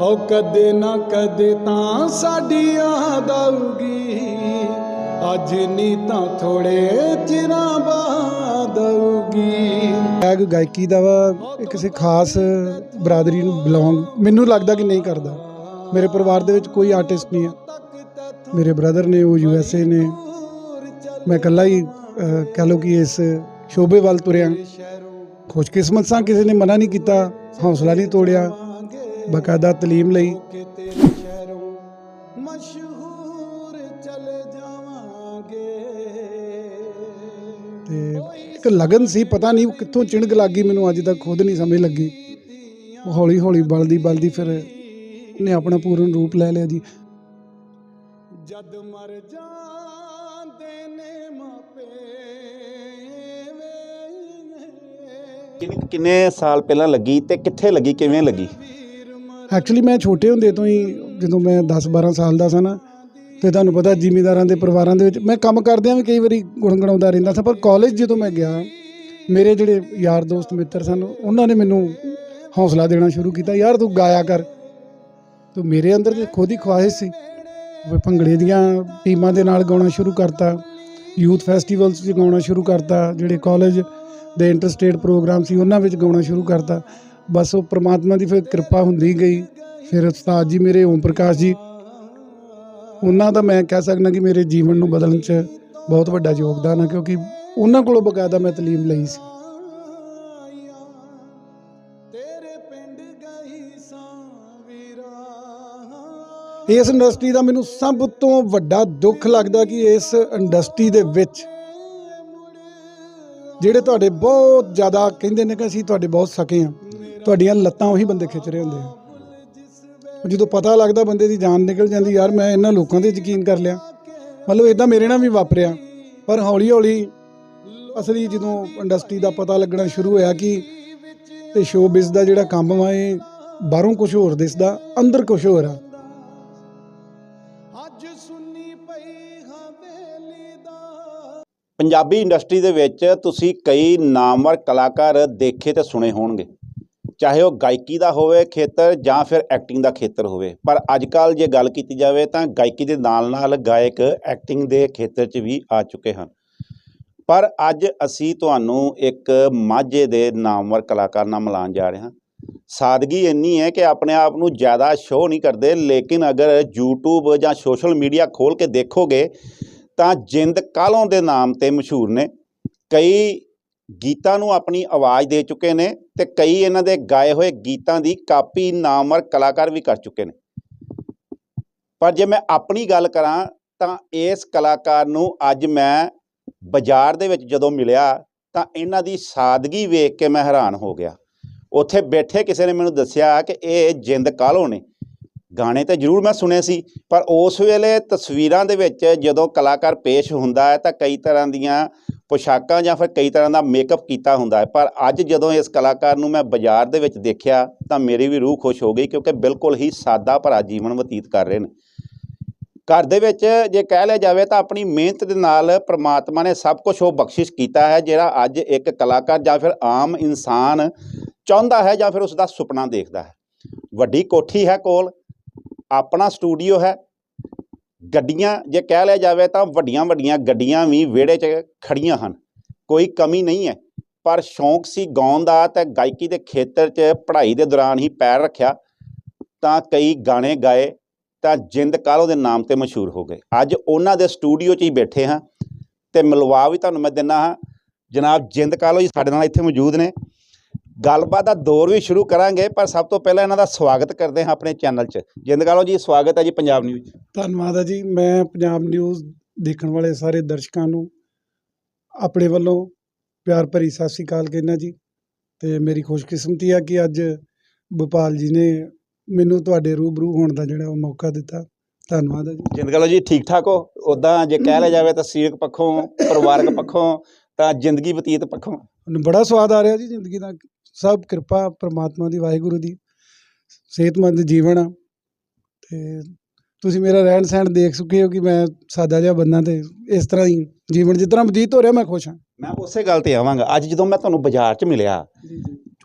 ਹੋ ਕਦੇ ਨਾ ਕਦੇ ਤਾਂ ਸਾਡੀ ਯਾਦ ਆਊਗੀ। ਅੱਜ ਨਹੀਂ ਤਾਂ ਥੋੜੇ ਚਿਰਾਂ ਬਾਅਦ ਆਊਗੀ। ਐਗ ਗਾਇਕੀ ਦਾ ਵਾ ਇਹ ਕਿਸੇ ਖਾਸ ਬਰਾਦਰੀ ਨੂੰ ਬਿਲੋਂਗ ਮੈਨੂੰ ਲੱਗਦਾ ਕਿ ਨਹੀਂ ਕਰਦਾ। ਮੇਰੇ ਪਰਿਵਾਰ ਦੇ ਵਿੱਚ ਕੋਈ ਆਰਟਿਸਟ ਨਹੀਂ ਹੈ ਮੇਰੇ ਬ੍ਰਦਰ ਨੇ ਉਹ ਯੂ ਐਸ ਏ ਨੇ। ਮੈਂ ਇਕੱਲਾ ਹੀ ਅਹ, ਕਹਿ ਲਓ ਕਿ ਇਸ ਸ਼ੋਬੇ ਵੱਲ ਤੁਰਿਆ। ਖੁਸ਼ਕਿਸਮਤ ਸਾਂ ਕਿਸੇ ਨੇ ਮਨਾ ਨਹੀਂ ਕੀਤਾ ਹੌਸਲਾ ਨਹੀਂ ਤੋੜਿਆ। ਬਕਾਇਦਾ ਤਾਲੀਮ ਲਈ। ਮਸ਼ਹੂਰ ਚਲੇ ਜਾਵਾਂਗੇ। ਤੇ ਇੱਕ ਲਗਨ ਸੀ ਪਤਾ ਨਹੀਂ ਕਿੱਥੋਂ ਚਿਣਗ ਲੱਗੀ ਮੈਨੂੰ ਅੱਜ ਤੱਕ ਖੁਦ ਨਹੀਂ ਸਮਝ ਲੱਗੀ। ਉਹ ਹੌਲੀ ਹੌਲੀ ਬਲਦੀ ਬਲਦੀ ਫਿਰ ਨੇ ਆਪਣਾ ਪੂਰਨ ਰੂਪ ਲੈ ਲਿਆ ਜੀ। ਜਦ ਮਰ ਜਾਂਦੇ ਨੇ ਮਾਪੇ ਕਿੰਨੇ ਸਾਲ ਪਹਿਲਾਂ ਲੱਗੀ ਤੇ ਕਿੱਥੇ ਲੱਗੀ ਕਿਵੇਂ ਲੱਗੀ? ਐਕਚੁਅਲੀ ਮੈਂ ਛੋਟੇ ਹੁੰਦੇ ਤੋਂ ਹੀ ਜਦੋਂ ਮੈਂ 10 12 ਸਾਲ ਦਾ ਸਾਂ ਨਾ, ਤੇ ਤੁਹਾਨੂੰ ਪਤਾ ਜ਼ਿਮੀਂਦਾਰਾਂ ਦੇ ਪਰਿਵਾਰਾਂ ਦੇ ਵਿੱਚ ਮੈਂ ਕੰਮ ਕਰਦਿਆਂ ਵੀ ਕਈ ਵਾਰੀ ਗੁਣਗੁਣਾਉਂਦਾ ਰਹਿੰਦਾ ਸੀ, ਪਰ ਕਾਲਜ ਜਦੋਂ ਮੈਂ ਗਿਆ, ਮੇਰੇ ਜਿਹੜੇ ਯਾਰ ਦੋਸਤ ਮਿੱਤਰ ਸਨ, ਉਹਨਾਂ ਨੇ ਮੈਨੂੰ ਹੌਸਲਾ ਦੇਣਾ ਸ਼ੁਰੂ ਕੀਤਾ, ਯਾਰ ਤੂੰ ਗਾਇਆ ਕਰ। ਤੇ ਮੇਰੇ ਅੰਦਰ ਤੇ ਖੁਦ ਹੀ ਖਵਾਹਿਸ਼ ਸੀ ਮੈਂ ਭੰਗੜੇ ਦੀਆਂ ਟੀਮਾਂ ਦੇ ਨਾਲ ਗਾਉਣਾ ਸ਼ੁਰੂ ਕਰਤਾ, ਯੂਥ ਫੈਸਟੀਵਲਸ 'ਚ ਗਾਉਣਾ ਸ਼ੁਰੂ ਕਰਤਾ, ਜਿਹੜੇ ਕਾਲਜ ਦੇ ਇੰਟਰਸਟੇਟ ਪ੍ਰੋਗਰਾਮ ਸੀ, ਉਹਨਾਂ ਵਿੱਚ ਗਾਉਣਾ ਸ਼ੁਰੂ ਕਰਤਾ। ਬਸ ਉਹ ਪ੍ਰਮਾਤਮਾ ਦੀ ਫਿਰ ਕਿਰਪਾ ਹੁੰਦੀ ਗਈ। ਫਿਰ ਉਸਤਾਦ ਜੀ ਮੇਰੇ ਓਮ ਪ੍ਰਕਾਸ਼ ਜੀ, ਉਹਨਾਂ ਦਾ ਮੈਂ ਕਹਿ ਸਕਦਾ ਕਿ ਮੇਰੇ ਜੀਵਨ ਨੂੰ ਬਦਲਣ 'ਚ ਬਹੁਤ ਵੱਡਾ ਯੋਗਦਾਨ ਹੈ ਕਿਉਂਕਿ ਉਹਨਾਂ ਕੋਲੋਂ ਬਕਾਇਦਾ ਮੈਂ ਤਾਲੀਮ ਲਈ ਸੀ। ਇਸ ਇੰਡਸਟਰੀ ਦਾ ਮੈਨੂੰ ਸਭ ਤੋਂ ਵੱਡਾ ਦੁੱਖ ਲੱਗਦਾ ਕਿ ਇਸ ਇੰਡਸਟਰੀ ਦੇ ਵਿੱਚ ਜਿਹੜੇ ਤੁਹਾਡੇ ਬਹੁਤ ਜ਼ਿਆਦਾ ਕਹਿੰਦੇ ਨੇ ਕਿ ਅਸੀਂ ਤੁਹਾਡੇ ਬਹੁਤ ਸਕੇ ਆ ਤੁਹਾਡੀਆਂ ਲੱਤਾਂ ਉਹੀ ਬੰਦੇ ਖਿੱਚ ਰਹੇ ਹੁੰਦੇ ਆ। ਜਦੋਂ ਪਤਾ ਲੱਗਦਾ ਬੰਦੇ ਦੀ ਜਾਨ ਨਿਕਲ ਜਾਂਦੀ, ਯਾਰ ਮੈਂ ਇਹਨਾਂ ਲੋਕਾਂ ਤੇ ਯਕੀਨ ਕਰ ਲਿਆ। ਮਤਲਬ ਇਦਾਂ ਮੇਰੇ ਨਾਲ ਵੀ ਵਾਪਰਿਆ। ਪਰ ਹੌਲੀ ਹੌਲੀ ਅਸਲੀ ਜਦੋਂ ਇੰਡਸਟਰੀ ਦਾ ਪਤਾ ਲੱਗਣਾ ਸ਼ੁਰੂ ਹੋਇਆ ਕਿ ਤੇ ਸ਼ੋਬਿਜ਼ ਦਾ ਜਿਹੜਾ ਕੰਮ ਵਾ, ਇਹ ਬਾਹਰੋਂ ਕੁਝ ਹੋਰ ਦਿਸਦਾ, ਅੰਦਰ ਕੁਝ ਹੋਰ ਆ। ਪੰਜਾਬੀ ਇੰਡਸਟਰੀ ਦੇ ਵਿੱਚ ਤੁਸੀਂ ਕਈ ਨਾਮਵਰ ਕਲਾਕਾਰ ਦੇਖੇ ਤੇ ਸੁਣੇ ਹੋਣਗੇ। ਚਾਹੇ ਉਹ ਗਾਇਕੀ ਦਾ ਹੋਵੇ ਖੇਤਰ ਜਾਂ ਫਿਰ ਐਕਟਿੰਗ ਦਾ ਖੇਤਰ ਹੋਵੇ। ਪਰ ਅੱਜ ਕੱਲ ਜੇ ਗੱਲ ਕੀਤੀ ਜਾਵੇ ਤਾਂ ਗਾਇਕੀ ਦੇ ਨਾਲ ਨਾਲ ਗਾਇਕ ਐਕਟਿੰਗ ਦੇ ਖੇਤਰ 'ਚ ਵੀ ਆ ਚੁੱਕੇ ਹਨ। ਪਰ ਅੱਜ ਅਸੀਂ ਤੁਹਾਨੂੰ ਇੱਕ ਮਾਝੇ ਦੇ ਨਾਮਵਰ ਕਲਾਕਾਰ ਨਾਲ ਮਿਲਾਉਣ ਜਾ ਰਹੇ ਹਾਂ। ਸਾਦਗੀ ਇੰਨੀ ਹੈ ਕਿ ਆਪਣੇ ਆਪ ਨੂੰ ਜ਼ਿਆਦਾ ਸ਼ੋਅ ਨਹੀਂ ਕਰਦੇ, ਲੇਕਿਨ ਅਗਰ YouTube ਜਾਂ ਸੋਸ਼ਲ ਮੀਡੀਆ ਖੋਲ ਕੇ ਦੇਖੋਗੇ ਤਾਂ ਜਿੰਦ ਕਾਲੋਂ ਦੇ ਨਾਮ ਤੇ ਮਸ਼ਹੂਰ ਨੇ? ਕਈ ਗੀਤਾਂ ਨੂੰ ਆਪਣੀ ਆਵਾਜ਼ ਦੇ ਚੁੱਕੇ ਨੇ ਤੇ ਕਈ ਇਹਨਾਂ ਦੇ ਗਾਏ ਹੋਏ ਗੀਤਾਂ ਦੀ ਕਾਪੀ ਨਾਮਵਰ ਕਲਾਕਾਰ ਵੀ ਕਰ ਚੁੱਕੇ ਨੇ। ਪਰ ਜੇ ਮੈਂ ਆਪਣੀ ਗੱਲ ਕਰਾਂ ਤਾਂ ਇਸ ਕਲਾਕਾਰ ਨੂੰ ਅੱਜ ਮੈਂ ਬਾਜ਼ਾਰ ਦੇ ਵਿੱਚ ਜਦੋਂ ਮਿਲਿਆ ਤਾਂ ਇਹਨਾਂ ਦੀ ਸਾਦਗੀ ਵੇਖ ਕੇ ਮੈਂ ਹੈਰਾਨ ਹੋ ਗਿਆ। ਉੱਥੇ ਬੈਠੇ ਕਿਸੇ ਨੇ ਮੈਨੂੰ ਦੱਸਿਆ ਕਿ ਇਹ ਜਿੰਦ ਕਾਲੋਂ ਨੇ? ਗਾਣੇ ਤਾਂ ਜ਼ਰੂਰ ਮੈਂ ਸੁਣੇ ਸੀ, ਪਰ ਉਸ ਵੇਲੇ ਤਸਵੀਰਾਂ ਦੇ ਵਿੱਚ ਜਦੋਂ ਕਲਾਕਾਰ ਪੇਸ਼ ਹੁੰਦਾ ਹੈ ਤਾਂ ਕਈ ਤਰ੍ਹਾਂ ਦੀਆਂ ਪੋਸ਼ਾਕਾਂ ਜਾਂ ਫਿਰ ਕਈ ਤਰ੍ਹਾਂ ਦਾ ਮੇਕਅਪ ਕੀਤਾ ਹੁੰਦਾ ਹੈ। ਪਰ ਅੱਜ ਜਦੋਂ ਇਸ ਕਲਾਕਾਰ ਨੂੰ ਮੈਂ ਬਾਜ਼ਾਰ ਦੇ ਵਿੱਚ ਦੇਖਿਆ ਤਾਂ ਮੇਰੀ ਵੀ ਰੂਹ ਖੁਸ਼ ਹੋ ਗਈ ਕਿਉਂਕਿ ਬਿਲਕੁਲ ਹੀ ਸਾਦਾ ਭਰਾ ਜੀਵਨ ਬਤੀਤ ਕਰ ਰਹੇ ਨੇ। ਘਰ ਦੇ ਵਿੱਚ ਜੇ ਕਹਿ ਲਿਆ ਜਾਵੇ ਤਾਂ ਆਪਣੀ ਮਿਹਨਤ ਦੇ ਨਾਲ ਪ੍ਰਮਾਤਮਾ ਨੇ ਸਭ ਕੁਝ ਉਹ ਬਖਸ਼ਿਸ਼ ਕੀਤਾ ਹੈ ਜਿਹੜਾ ਅੱਜ ਇੱਕ ਕਲਾਕਾਰ ਜਾਂ ਫਿਰ ਆਮ ਇਨਸਾਨ ਚਾਹੁੰਦਾ ਹੈ ਜਾਂ ਫਿਰ ਉਸ ਦਾ ਸੁਪਨਾ ਦੇਖਦਾ ਹੈ। ਵੱਡੀ ਕੋਠੀ ਹੈ ਕੋਲ ਆਪਣਾ ਸਟੂਡੀਓ ਹੈ, ਗੱਡੀਆਂ ਜੇ ਕਹਿ ਲਿਆ ਜਾਵੇ ਤਾਂ ਵੱਡੀਆਂ ਵੱਡੀਆਂ ਗੱਡੀਆਂ ਵੀ ਵਿਹੜੇ 'ਚ ਖੜੀਆਂ ਹਨ, ਕੋਈ ਕਮੀ ਨਹੀਂ ਹੈ। ਪਰ ਸ਼ੌਂਕ ਸੀ ਗਾਉਣ ਦਾ ਤੇ ਗਾਇਕੀ ਦੇ ਖੇਤਰ 'ਚ ਪੜ੍ਹਾਈ ਦੇ ਦੌਰਾਨ ਹੀ ਪੈਰ ਰੱਖਿਆ, ਤਾਂ ਕਈ ਗਾਣੇ ਗਾਏ, ਤਾਂ ਜਿੰਦ ਕਾਲੋ ਦੇ ਨਾਮ ਤੇ ਮਸ਼ਹੂਰ ਹੋ ਗਏ। ਅੱਜ ਉਹਨਾਂ ਦੇ ਸਟੂਡੀਓ 'ਚ ਹੀ ਬੈਠੇ ਹਾਂ ਤੇ ਮਿਲਵਾ ਵੀ ਤੁਹਾਨੂੰ ਮੈਂ ਦਿੰਦਾ ਹਾਂ। ਜਨਾਬ ਜਿੰਦ ਕਾਲੋ ਜੀ ਸਾਡੇ ਨਾਲ ਇੱਥੇ ਮੌਜੂਦ ਨੇ। ਗੱਲਬਾਤ ਦਾ ਦੌਰ ਵੀ ਸ਼ੁਰੂ ਕਰਾਂਗੇ ਪਰ ਸਭ ਤੋਂ ਪਹਿਲਾਂ ਇਹਨਾਂ ਦਾ ਸਵਾਗਤ ਕਰਦੇ ਹਾਂ ਆਪਣੇ ਚੈਨਲ 'ਚ। ਜਿੰਦ ਕਾਲੋ ਜੀ ਸਵਾਗਤ ਹੈ ਜੀ ਪੰਜਾਬ ਨਿਊਜ਼ ਧੰਨਵਾਦ ਹੈ ਜੀ। ਮੈਂ ਪੰਜਾਬ ਨਿਊਜ਼ ਦੇਖਣ ਵਾਲੇ ਸਾਰੇ ਦਰਸ਼ਕਾਂ ਨੂੰ ਆਪਣੇ ਵੱਲੋਂ ਪਿਆਰ ਭਰੀ ਸਤਿ ਸ੍ਰੀ ਅਕਾਲ ਕਹਿੰਦਾ ਜੀ। ਤੇ ਮੇਰੀ ਖੁਸ਼ਕਿਸਮਤੀ ਆ ਕਿ ਅੱਜ ਭੋਪਾਲ ਜੀ ਨੇ ਮੈਨੂੰ ਤੁਹਾਡੇ ਰੂਬਰੂ ਹੋਣ ਦਾ ਜਿਹੜਾ ਉਹ ਮੌਕਾ ਦਿੱਤਾ। ਧੰਨਵਾਦ ਹੈ ਜੀ। ਜਿੰਦ ਕਾਲੋ ਜੀ ਠੀਕ ਠਾਕ ਹੋ? ਉਦਾਂ ਜੇ ਕਹਿ ਲਿਆ ਜਾਵੇ ਤਾਂ ਸਰੀਰਕ ਪੱਖੋਂ ਪਰਿਵਾਰਕ ਪੱਖੋਂ ਤਾਂ ਜ਼ਿੰਦਗੀ ਬਤੀਤ ਪੱਖੋਂ। ਬੜਾ ਸਵਾਦ ਆ ਰਿਹਾ ਜੀ ਜ਼ਿੰਦਗੀ ਦਾ। ਸਭ ਕਿਰਪਾ ਪ੍ਰਮਾਤਮਾ ਦੀ ਵਾਹਿਗੁਰੂ ਦੀ। ਸਿਹਤਮੰਦ ਜੀਵਨ ਆ। ਤੇ ਤੁਸੀਂ ਮੇਰਾ ਰਹਿਣ ਸਹਿਣ ਦੇਖ ਚੁੱਕੇ ਹੋ ਕਿ ਮੈਂ ਸਾਦਾ ਜਿਹਾ ਬੰਦਾ ਤੇ ਇਸ ਤਰ੍ਹਾਂ ਹੀ ਜੀਵਨ ਜਿਸ ਤਰ੍ਹਾਂ ਬਤੀਤ ਹੋ ਰਿਹਾ ਮੈਂ ਖੁਸ਼ ਹਾਂ। ਮੈਂ ਉਸੇ ਗੱਲ ਤੇ ਆਵਾਂਗਾ। ਅੱਜ ਜਦੋਂ ਮੈਂ ਤੁਹਾਨੂੰ ਬਾਜ਼ਾਰ 'ਚ ਮਿਲਿਆ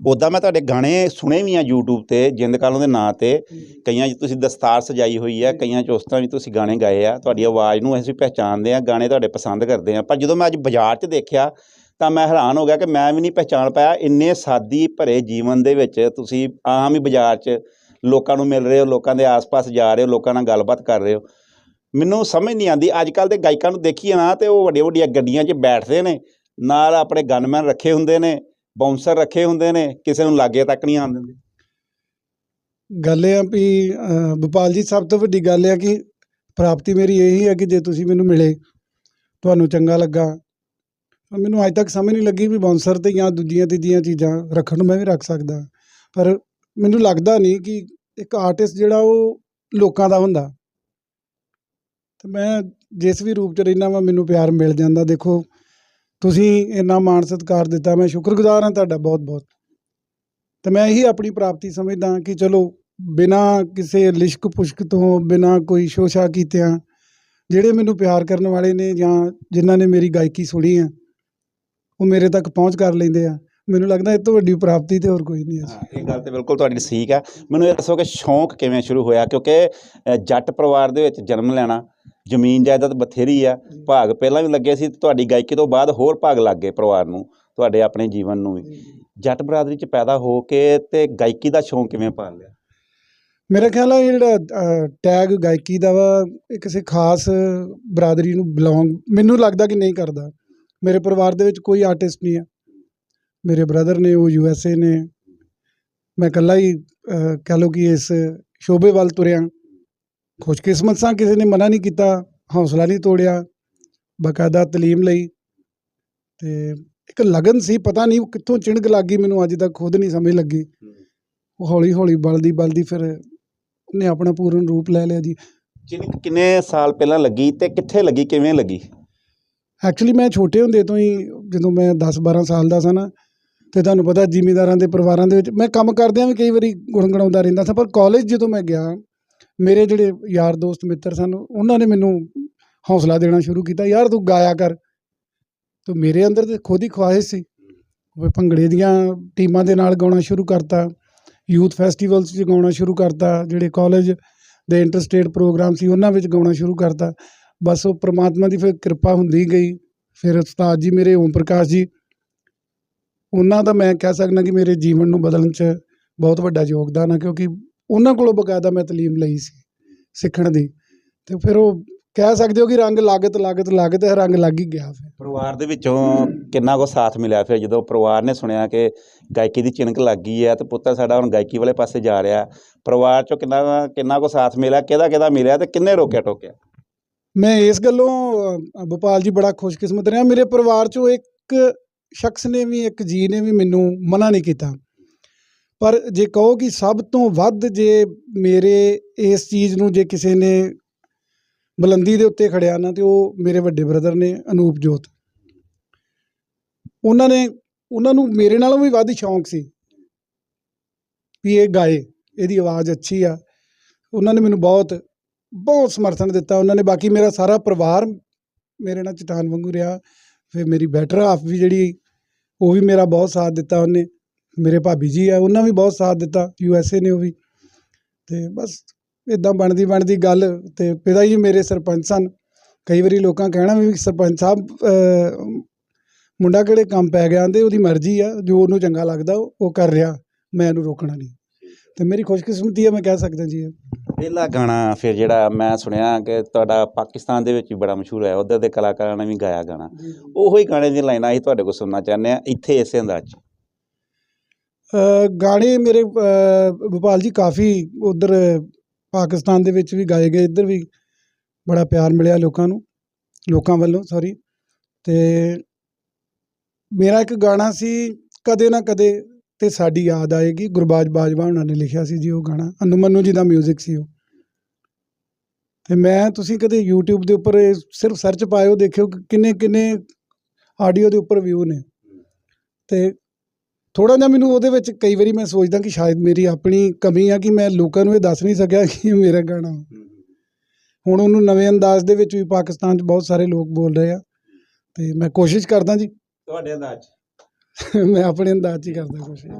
ਉੱਦਾਂ ਮੈਂ ਤੁਹਾਡੇ ਗਾਣੇ ਸੁਣੇ ਵੀ ਆ YouTube ਤੇ ਜਿੰਦ ਕਾਲੋਂ ਦੇ ਨਾਂ ਤੇ। ਕਈਆਂ 'ਚ ਤੁਸੀਂ ਦਸਤਾਰ ਸਜਾਈ ਹੋਈ ਆ ਕਈਆਂ 'ਚ ਉਸ ਤਰ੍ਹਾਂ ਵੀ ਤੁਸੀਂ ਗਾਣੇ ਗਾਏ ਆ। ਤੁਹਾਡੀ ਆਵਾਜ਼ ਨੂੰ ਅਸੀਂ ਪਹਿਚਾਣਦੇ ਆ ਗਾਣੇ ਤੁਹਾਡੇ ਪਸੰਦ ਕਰਦੇ ਆ। ਪਰ ਜਦੋਂ ਮੈਂ ਅੱਜ ਬਾਜ਼ਾਰ 'ਚ ਦੇਖਿਆ ਤਾਂ ਮੈਂ ਹੈਰਾਨ ਹੋ ਗਿਆ ਕਿ ਮੈਂ ਵੀ ਨਹੀਂ ਪਹਿਚਾਣ ਪਾਇਆ ਇੰਨੇ ਸਾਦੀ ਭਰੇ ਜੀਵਨ ਦੇ ਵਿੱਚ ਤੁਸੀਂ ਆਮ ਹੀ ਬਾਜ਼ਾਰ 'ਚ ਲੋਕਾਂ ਨੂੰ ਮਿਲ ਰਹੇ ਹੋ, ਲੋਕਾਂ ਦੇ ਆਸ-ਪਾਸ ਜਾ ਰਹੇ ਹੋ, ਲੋਕਾਂ ਨਾਲ ਗੱਲਬਾਤ ਕਰ ਰਹੇ ਹੋ। ਮੈਨੂੰ ਸਮਝ ਨਹੀਂ ਆਉਂਦੀ ਅੱਜ ਕੱਲ ਦੇ ਗਾਇਕਾਂ ਨੂੰ ਦੇਖੀਏ ਨਾ ਤੇ ਉਹ ਵੱਡੀਆਂ ਵੱਡੀਆਂ ਗੱਡੀਆਂ 'ਚ ਬੈਠਦੇ ਨੇ, ਨਾਲ ਆਪਣੇ ਗਨਮੈਨ ਰੱਖੇ ਹੁੰਦੇ ਨੇ ਬਾਉਂਸਰ ਰੱਖੇ ਹੁੰਦੇ ਨੇ, ਕਿਸੇ ਨੂੰ ਲਾਗੇ ਤੱਕ ਨਹੀਂ ਆਉਣ ਦਿੰਦੇ। ਗੱਲ ਇਹ ਆ ਵੀ ਗੋਪਾਲ ਜੀ, ਸਭ ਤੋਂ ਵੱਡੀ ਗੱਲ ਇਹ ਆ ਕਿ ਪ੍ਰਾਪਤੀ ਮੇਰੀ ਇਹੀ ਹੈ ਕਿ ਜੇ ਤੁਸੀਂ ਮੈਨੂੰ ਮਿਲੇ, ਤੁਹਾਨੂੰ ਚੰਗਾ ਲੱਗਾ ਮੈਨੂੰ ਅੱਜ ਤੱਕ ਸਮਝ ਨਹੀਂ ਲੱਗੀ ਵੀ ਬਾਉਂਸਰ ਤੇ ਜਾਂ ਦੂਜੀਆਂ ਤੀਜੀਆਂ ਚੀਜ਼ਾਂ ਰੱਖਣ ਨੂੰ ਮੈਂ ਵੀ ਰੱਖ ਸਕਦਾ। ਪਰ ਮੈਨੂੰ ਲੱਗਦਾ ਨਹੀਂ ਕਿ ਇੱਕ ਆਰਟਿਸਟ ਜਿਹੜਾ ਉਹ ਲੋਕਾਂ ਦਾ ਹੁੰਦਾ। ਤੇ ਮੈਂ ਜਿਸ ਵੀ ਰੂਪ ਚ ਰਹਿਣਾ ਵਾ, ਮੈਨੂੰ ਪਿਆਰ ਮਿਲ ਜਾਂਦਾ। ਦੇਖੋ, ਤੁਸੀਂ ਇੰਨਾ ਮਾਣ ਸਤਿਕਾਰ ਦਿੱਤਾ, ਮੈਂ ਸ਼ੁਕਰਗੁਜ਼ਾਰ ਹਾਂ ਤੁਹਾਡਾ ਬਹੁਤ ਬਹੁਤ ਤੇ ਮੈਂ ਇਹੀ ਆਪਣੀ ਪ੍ਰਾਪਤੀ ਸਮਝਦਾ ਕਿ ਚਲੋ, ਬਿਨਾ ਕਿਸੇ ਲਿਸ਼ਕ ਪੁਸ਼ਕ ਤੋਂ, ਬਿਨਾ ਕੋਈ ਸ਼ੋਸ਼ਾ ਕੀਤਿਆਂ, ਜਿਹੜੇ ਮੈਨੂੰ ਪਿਆਰ ਕਰਨ ਵਾਲੇ ਨੇ ਜਾਂ ਜਿਨ੍ਹਾਂ ਨੇ ਮੇਰੀ ਗਾਇਕੀ ਸੁਣੀ ਹੈ ਉਹ ਮੇਰੇ ਤੱਕ ਪਹੁੰਚ ਕਰ ਲੈਂਦੇ ਆ। ਮੈਨੂੰ ਲੱਗਦਾ ਇਹ ਤੋਂ ਵੱਡੀ ਪ੍ਰਾਪਤੀ ਤੇ ਹੋਰ ਕੋਈ ਨਹੀਂ ਹੈ। ਇਹ ਗੱਲ ਤੇ ਬਿਲਕੁਲ ਤੁਹਾਡੀ ਠੀਕ ਹੈ ਮੈਨੂੰ ਇਹ ਦੱਸੋ ਕਿ ਸ਼ੌਂਕ ਕਿਵੇਂ ਸ਼ੁਰੂ ਹੋਇਆ? ਕਿਉਂਕਿ ਜੱਟ ਪਰਿਵਾਰ ਦੇ ਵਿੱਚ ਜਨਮ ਲੈਣਾ ਜ਼ਮੀਨ ਜਾਇਦਾਦ ਬਥੇਰੀ ਆ। ਭਾਗ ਪਹਿਲਾਂ ਵੀ ਲੱਗੇ ਸੀ ਤੁਹਾਡੀ ਗਾਇਕੀ ਤੋਂ ਬਾਅਦ ਹੋਰ ਭਾਗ ਲੱਗ ਗਏ ਪਰਿਵਾਰ ਨੂੰ ਤੁਹਾਡੇ ਆਪਣੇ ਜੀਵਨ ਨੂੰ ਵੀ। ਜੱਟ ਬਰਾਦਰੀ ਚ ਪੈਦਾ ਹੋ ਕੇ ਤੇ ਗਾਇਕੀ ਦਾ ਸ਼ੌਂਕ ਕਿਵੇਂ ਪਾਲ ਲਿਆ? ਮੇਰਾ ਖਿਆਲ ਹੈ ਇਹ ਜਿਹੜਾ ਟੈਗ ਗਾਇਕੀ ਦਾ ਵਾ ਇਹ ਕਿਸੇ ਖਾਸ ਬਰਾਦਰੀ ਨੂੰ ਬਿਲੋਂਗ ਮੈਨੂੰ ਲੱਗਦਾ ਕਿ ਨਹੀਂ ਕਰਦਾ। ਮੇਰੇ ਪਰਿਵਾਰ ਦੇ ਵਿੱਚ ਕੋਈ ਆਰਟਿਸਟ ਨਹੀਂ ਹੈ। ਮੇਰੇ ਬ੍ਰਦਰ ਨੇ ਉਹ ਯੂ ਐਸ ਏ ਨੇ। ਮੈਂ ਇਕੱਲਾ ਹੀ ਅਹ, ਕਹਿ ਕਿ ਇਸ ਸ਼ੋਬੇ ਵੱਲ ਤੁਰਿਆ। ਖੁਸ਼ਕਿਸਮਤ ਸਾਂ ਕਿਸੇ ਨੇ ਮਨਾ ਨਹੀਂ ਕੀਤਾ ਹੌਸਲਾ ਨਹੀਂ ਤੋੜਿਆ ਬਕਾਇਦਾ ਤਾਲੀਮ ਲਈ। ਤੇ ਇੱਕ ਲਗਨ ਸੀ ਪਤਾ ਨਹੀਂ ਕਿੱਥੋਂ ਚਿਣਕ ਲੱਗ ਗਈ ਮੈਨੂੰ ਅੱਜ ਤੱਕ ਖੁਦ ਨਹੀਂ ਸਮਝ ਲੱਗੀ। ਉਹ ਹੌਲੀ ਹੌਲੀ ਬਲਦੀ ਬਲਦੀ ਫਿਰ ਉਹਨੇ ਆਪਣਾ ਪੂਰਨ ਰੂਪ ਲੈ ਲਿਆ ਜੀ। ਜਿੰਨ ਕਿੰਨੇ ਸਾਲ ਪਹਿਲਾਂ ਲੱਗੀ ਤੇ ਕਿੱਥੇ ਲੱਗੀ ਕਿਵੇਂ ਲੱਗੀ? ਐਕਚੁਅਲੀ ਮੈਂ ਛੋਟੇ ਹੁੰਦੇ ਤੋਂ ਹੀ ਜਦੋਂ ਮੈਂ 10 12 ਸਾਲ ਦਾ ਸਾਂ ਨਾ, ਤੇ ਤੁਹਾਨੂੰ ਪਤਾ ਜ਼ਿਮੀਂਦਾਰਾਂ ਦੇ ਪਰਿਵਾਰਾਂ ਦੇ ਵਿੱਚ ਮੈਂ ਕੰਮ ਕਰਦਿਆਂ ਵੀ ਕਈ ਵਾਰੀ ਗੁਣਗੁਣਾਉਂਦਾ ਰਹਿੰਦਾ ਸੀ, ਪਰ ਕਾਲਜ ਜਦੋਂ ਮੈਂ ਗਿਆ, ਮੇਰੇ ਜਿਹੜੇ ਯਾਰ ਦੋਸਤ ਮਿੱਤਰ ਸਨ, ਉਹਨਾਂ ਨੇ ਮੈਨੂੰ ਹੌਸਲਾ ਦੇਣਾ ਸ਼ੁਰੂ ਕੀਤਾ, ਯਾਰ ਤੂੰ ਗਾਇਆ ਕਰ। ਤੇ ਮੇਰੇ ਅੰਦਰ ਤੇ ਖੁਦ ਹੀ ਖਵਾਹਿਸ਼ ਸੀ ਵੀ ਭੰਗੜੇ ਦੀਆਂ ਟੀਮਾਂ ਦੇ ਨਾਲ ਗਾਉਣਾ ਸ਼ੁਰੂ ਕਰਤਾ, ਯੂਥ ਫੈਸਟੀਵਲਸ 'ਚ ਗਾਉਣਾ ਸ਼ੁਰੂ ਕਰਤਾ, ਜਿਹੜੇ ਕਾਲਜ ਦੇ ਇੰਟਰਸਟੇਟ ਪ੍ਰੋਗਰਾਮ ਸੀ, ਉਹਨਾਂ ਵਿੱਚ ਗਾਉਣਾ ਸ਼ੁਰੂ ਕਰਤਾ। ਬਸ ਉਹ ਪ੍ਰਮਾਤਮਾ ਦੀ ਫਿਰ ਕਿਰਪਾ ਹੁੰਦੀ ਗਈ। ਫਿਰ ਉਸਤਾਦ ਜੀ ਮੇਰੇ ਓਮ ਪ੍ਰਕਾਸ਼ ਜੀ, ਉਹਨਾਂ ਦਾ ਮੈਂ ਕਹਿ ਸਕਦਾ ਕਿ ਮੇਰੇ ਜੀਵਨ ਨੂੰ ਬਦਲਣ 'ਚ ਬਹੁਤ ਵੱਡਾ ਯੋਗਦਾਨ ਹੈ ਕਿਉਂਕਿ ਉਹਨਾਂ ਕੋਲੋਂ ਬਕਾਇਦਾ ਮੈਂ ਤਾਲੀਮ ਲਈ ਸੀ ਸਿੱਖਣ ਦੀ। ਤੇ ਫਿਰ ਉਹ ਕਹਿ ਸਕਦੇ ਹੋ ਕਿ ਰੰਗ ਲਾਗਤ ਲਾਗਤ ਲਾਗਤ ਹੈ, ਰੰਗ ਲੱਗ ਹੀ ਗਿਆ ਫਿਰ। ਪਰਿਵਾਰ ਦੇ ਵਿੱਚੋਂ ਕਿੰਨਾ ਕੋ ਸਾਥ ਮਿਲਿਆ ਫਿਰ? ਜਦੋਂ ਪਰਿਵਾਰ ਨੇ ਸੁਣਿਆ ਕਿ ਗਾਇਕੀ ਦੀ ਚਿਣਕ ਲੱਗ ਗਈ ਹੈ, ਤੇ ਪੁੱਤਰ ਸਾਡਾ ਹੁਣ ਗਾਇਕੀ ਵਾਲੇ ਪਾਸੇ ਜਾ ਰਿਹਾ, ਪਰਿਵਾਰ ਚੋਂ ਕਿੰਨਾ ਕਿੰਨਾ ਕੋ ਸਾਥ ਮਿਲਿਆ, ਕਿਹਦਾ ਕਿਹਦਾ ਮਿਲਿਆ ਤੇ ਕਿੰਨੇ ਰੋਕਿਆ ਟੋਕਿਆ ਮੈਂ ਇਸ ਗੱਲੋਂ ਗੋਪਾਲ ਜੀ ਬੜਾ ਖੁਸ਼ਕਿਸਮਤ ਰਿਹਾ। ਮੇਰੇ ਪਰਿਵਾਰ 'ਚੋਂ ਇੱਕ ਸ਼ਖਸ ਨੇ ਵੀ, ਇੱਕ ਜੀ ਨੇ ਵੀ ਮੈਨੂੰ ਮਨਾ ਨਹੀਂ ਕੀਤਾ। ਪਰ ਜੇ ਕਹੋ ਕਿ ਸਭ ਤੋਂ ਵੱਧ ਜੇ ਮੇਰੇ ਇਸ ਚੀਜ਼ ਨੂੰ ਜੇ ਕਿਸੇ ਨੇ ਬੁਲੰਦੀ ਦੇ ਉੱਤੇ ਖੜਿਆ ਨਾ, ਤੇ ਉਹ ਮੇਰੇ ਵੱਡੇ ਬ੍ਰਦਰ ਨੇ ਅਨੂਪ ਜੋਤ ਉਹਨਾਂ ਨੇ, ਉਹਨਾਂ ਨੂੰ ਮੇਰੇ ਨਾਲੋਂ ਵੀ ਵੱਧ ਸ਼ੌਂਕ ਸੀ ਵੀ ਇਹ ਗਾਏ, ਇਹਦੀ ਆਵਾਜ਼ ਅੱਛੀ ਆ। ਉਹਨਾਂ ਨੇ ਮੈਨੂੰ ਬਹੁਤ ਬਹੁਤ ਸਮਰਥਨ ਦਿੱਤਾ ਉਹਨਾਂ ਨੇ, ਬਾਕੀ ਮੇਰਾ ਸਾਰਾ ਪਰਿਵਾਰ ਮੇਰੇ ਨਾਲ ਚਟਾਨ ਵਾਂਗੂ ਰਿਹਾ, ਫਿਰ ਮੇਰੀ ਬੈਟਰ ਹਾਫ ਵੀ ਜਿਹੜੀ ਉਹ ਵੀ ਮੇਰਾ ਬਹੁਤ ਸਾਥ ਦਿੱਤਾ ਉਹਨੇ, ਮੇਰੇ ਭਾਬੀ ਜੀ ਆ, ਉਹਨਾਂ ਵੀ ਬਹੁਤ ਸਾਥ ਦਿੱਤਾ ਯੂ ਐਸ ਏ ਨੇ ਉਹ ਵੀ। ਤੇ ਬਸ ਇਦਾਂ ਬਣਦੀ ਬਣਦੀ ਗੱਲ ਤੇ ਪਿਤਾ ਜੀ ਮੇਰੇ ਸਰਪੰਚ ਸਨ, ਕਈ ਵਾਰੀ ਲੋਕਾਂ ਕਹਿਣਾ ਵੀ ਸਰਪੰਚ ਸਾਹਿਬ ਮੁੰਡਾ ਕਿਹੜੇ ਕੰਮ ਪੈ ਗਿਆ, ਆਂਦੇ ਉਹਦੀ ਮਰਜ਼ੀ ਆ, ਜੋ ਉਹਨੂੰ ਚੰਗਾ ਲੱਗਦਾ ਉਹ ਉਹ ਕਰ ਰਿਹਾ, ਮੈਂ ਉਹਨੂੰ ਰੋਕਣਾ ਨਹੀਂ। ਤੇ ਮੇਰੀ ਖੁਸ਼ਕਿਸਮਤੀ ਹੈ ਮੈਂ ਕਹਿ ਸਕਦਾ ਜੀ। ਪਹਿਲਾ ਗਾਣਾ ਫਿਰ ਜਿਹੜਾ ਮੈਂ ਸੁਣਿਆ ਕਿ ਤੁਹਾਡਾ ਪਾਕਿਸਤਾਨ ਦੇ ਵਿੱਚ ਵੀ ਬੜਾ ਮਸ਼ਹੂਰ ਹੈ ਉਧਰ ਦੇ ਕਲਾਕਾਰਾਂ ਨੇ ਵੀ ਗਾਇਆ ਗਾਣਾ। ਉਹੋ ਹੀ ਗਾਣੇ ਦੀਆਂ ਲਾਈਨਾਂ ਅਸੀਂ ਤੁਹਾਡੇ ਕੋਲ ਸੁਣਨਾ ਚਾਹੁੰਦੇ ਆ ਇੱਥੇ ਇਸੇ ਅੰਦਾਜ਼ 'ਚ। ਗਾਣੇ ਮੇਰੇ ਅ, ਭੋਪਾਲ ਜੀ ਕਾਫੀ ਉਧਰ ਪਾਕਿਸਤਾਨ ਦੇ ਵਿੱਚ ਵੀ ਗਾਏ ਗਏ ਇੱਧਰ ਵੀ ਬੜਾ ਪਿਆਰ ਮਿਲਿਆ ਲੋਕਾਂ ਨੂੰ ਲੋਕਾਂ ਵੱਲੋਂ ਸੌਰੀ ਤੇ ਮੇਰਾ ਇੱਕ ਗਾਣਾ ਸੀ ਕਦੇ ਨਾ ਕਦੇ ਤੇ ਸਾਡੀ ਯਾਦ ਆਏਗੀ। ਗੁਰਬਾਜ ਬਾਜਵਾ ਉਹਨਾਂ ਨੇ ਲਿਖਿਆ ਸੀ ਜੀ ਉਹ ਗਾਣਾ। ਅਨੁਮਨੂ ਜੀ ਦਾ 뮤직 ਸੀ ਉਹ। ਤੇ ਮੈਂ, ਤੁਸੀਂ ਕਦੇ YouTube ਦੇ ਉੱਪਰ ਸਿਰਫ ਸਰਚ ਪਾਇਓ, ਦੇਖਿਓ ਕਿੰਨੇ ਕਿੰਨੇ ਆਡੀਓ ਦੇ ਉੱਪਰ ਵਿਊ ਨੇ। ਤੇ ਥੋੜਾ ਜਿਹਾ ਮੈਨੂੰ ਉਹਦੇ ਵਿੱਚ ਕਈ ਵਾਰੀ ਮੈਂ ਸੋਚਦਾ ਕਿ ਸ਼ਾਇਦ ਮੇਰੀ ਆਪਣੀ ਕਮੀ ਆ ਕਿ ਮੈਂ ਲੋਕਾਂ ਨੂੰ ਇਹ ਦੱਸ ਨਹੀਂ ਸਕਿਆ ਕਿ ਮੇਰਾ ਗਾਣਾ। ਹੁਣ ਉਹਨੂੰ ਨਵੇਂ ਅੰਦਾਜ਼ ਦੇ ਵਿੱਚ ਵੀ ਪਾਕਿਸਤਾਨ 'ਚ ਬਹੁਤ ਸਾਰੇ ਲੋਕ ਬੋਲ ਰਹੇ ਆ। ਤੇ ਮੈਂ ਕੋਸ਼ਿਸ਼ ਕਰਦਾ ਜੀ। ਤੁਹਾਡੇ ਅੰਦਾਜ਼ ਮੈਂ ਆਪਣੇ ਅੰਦਾਜ਼ 'ਚ ਹੀ ਕਰਦਾ ਕੋਸ਼ਿਸ਼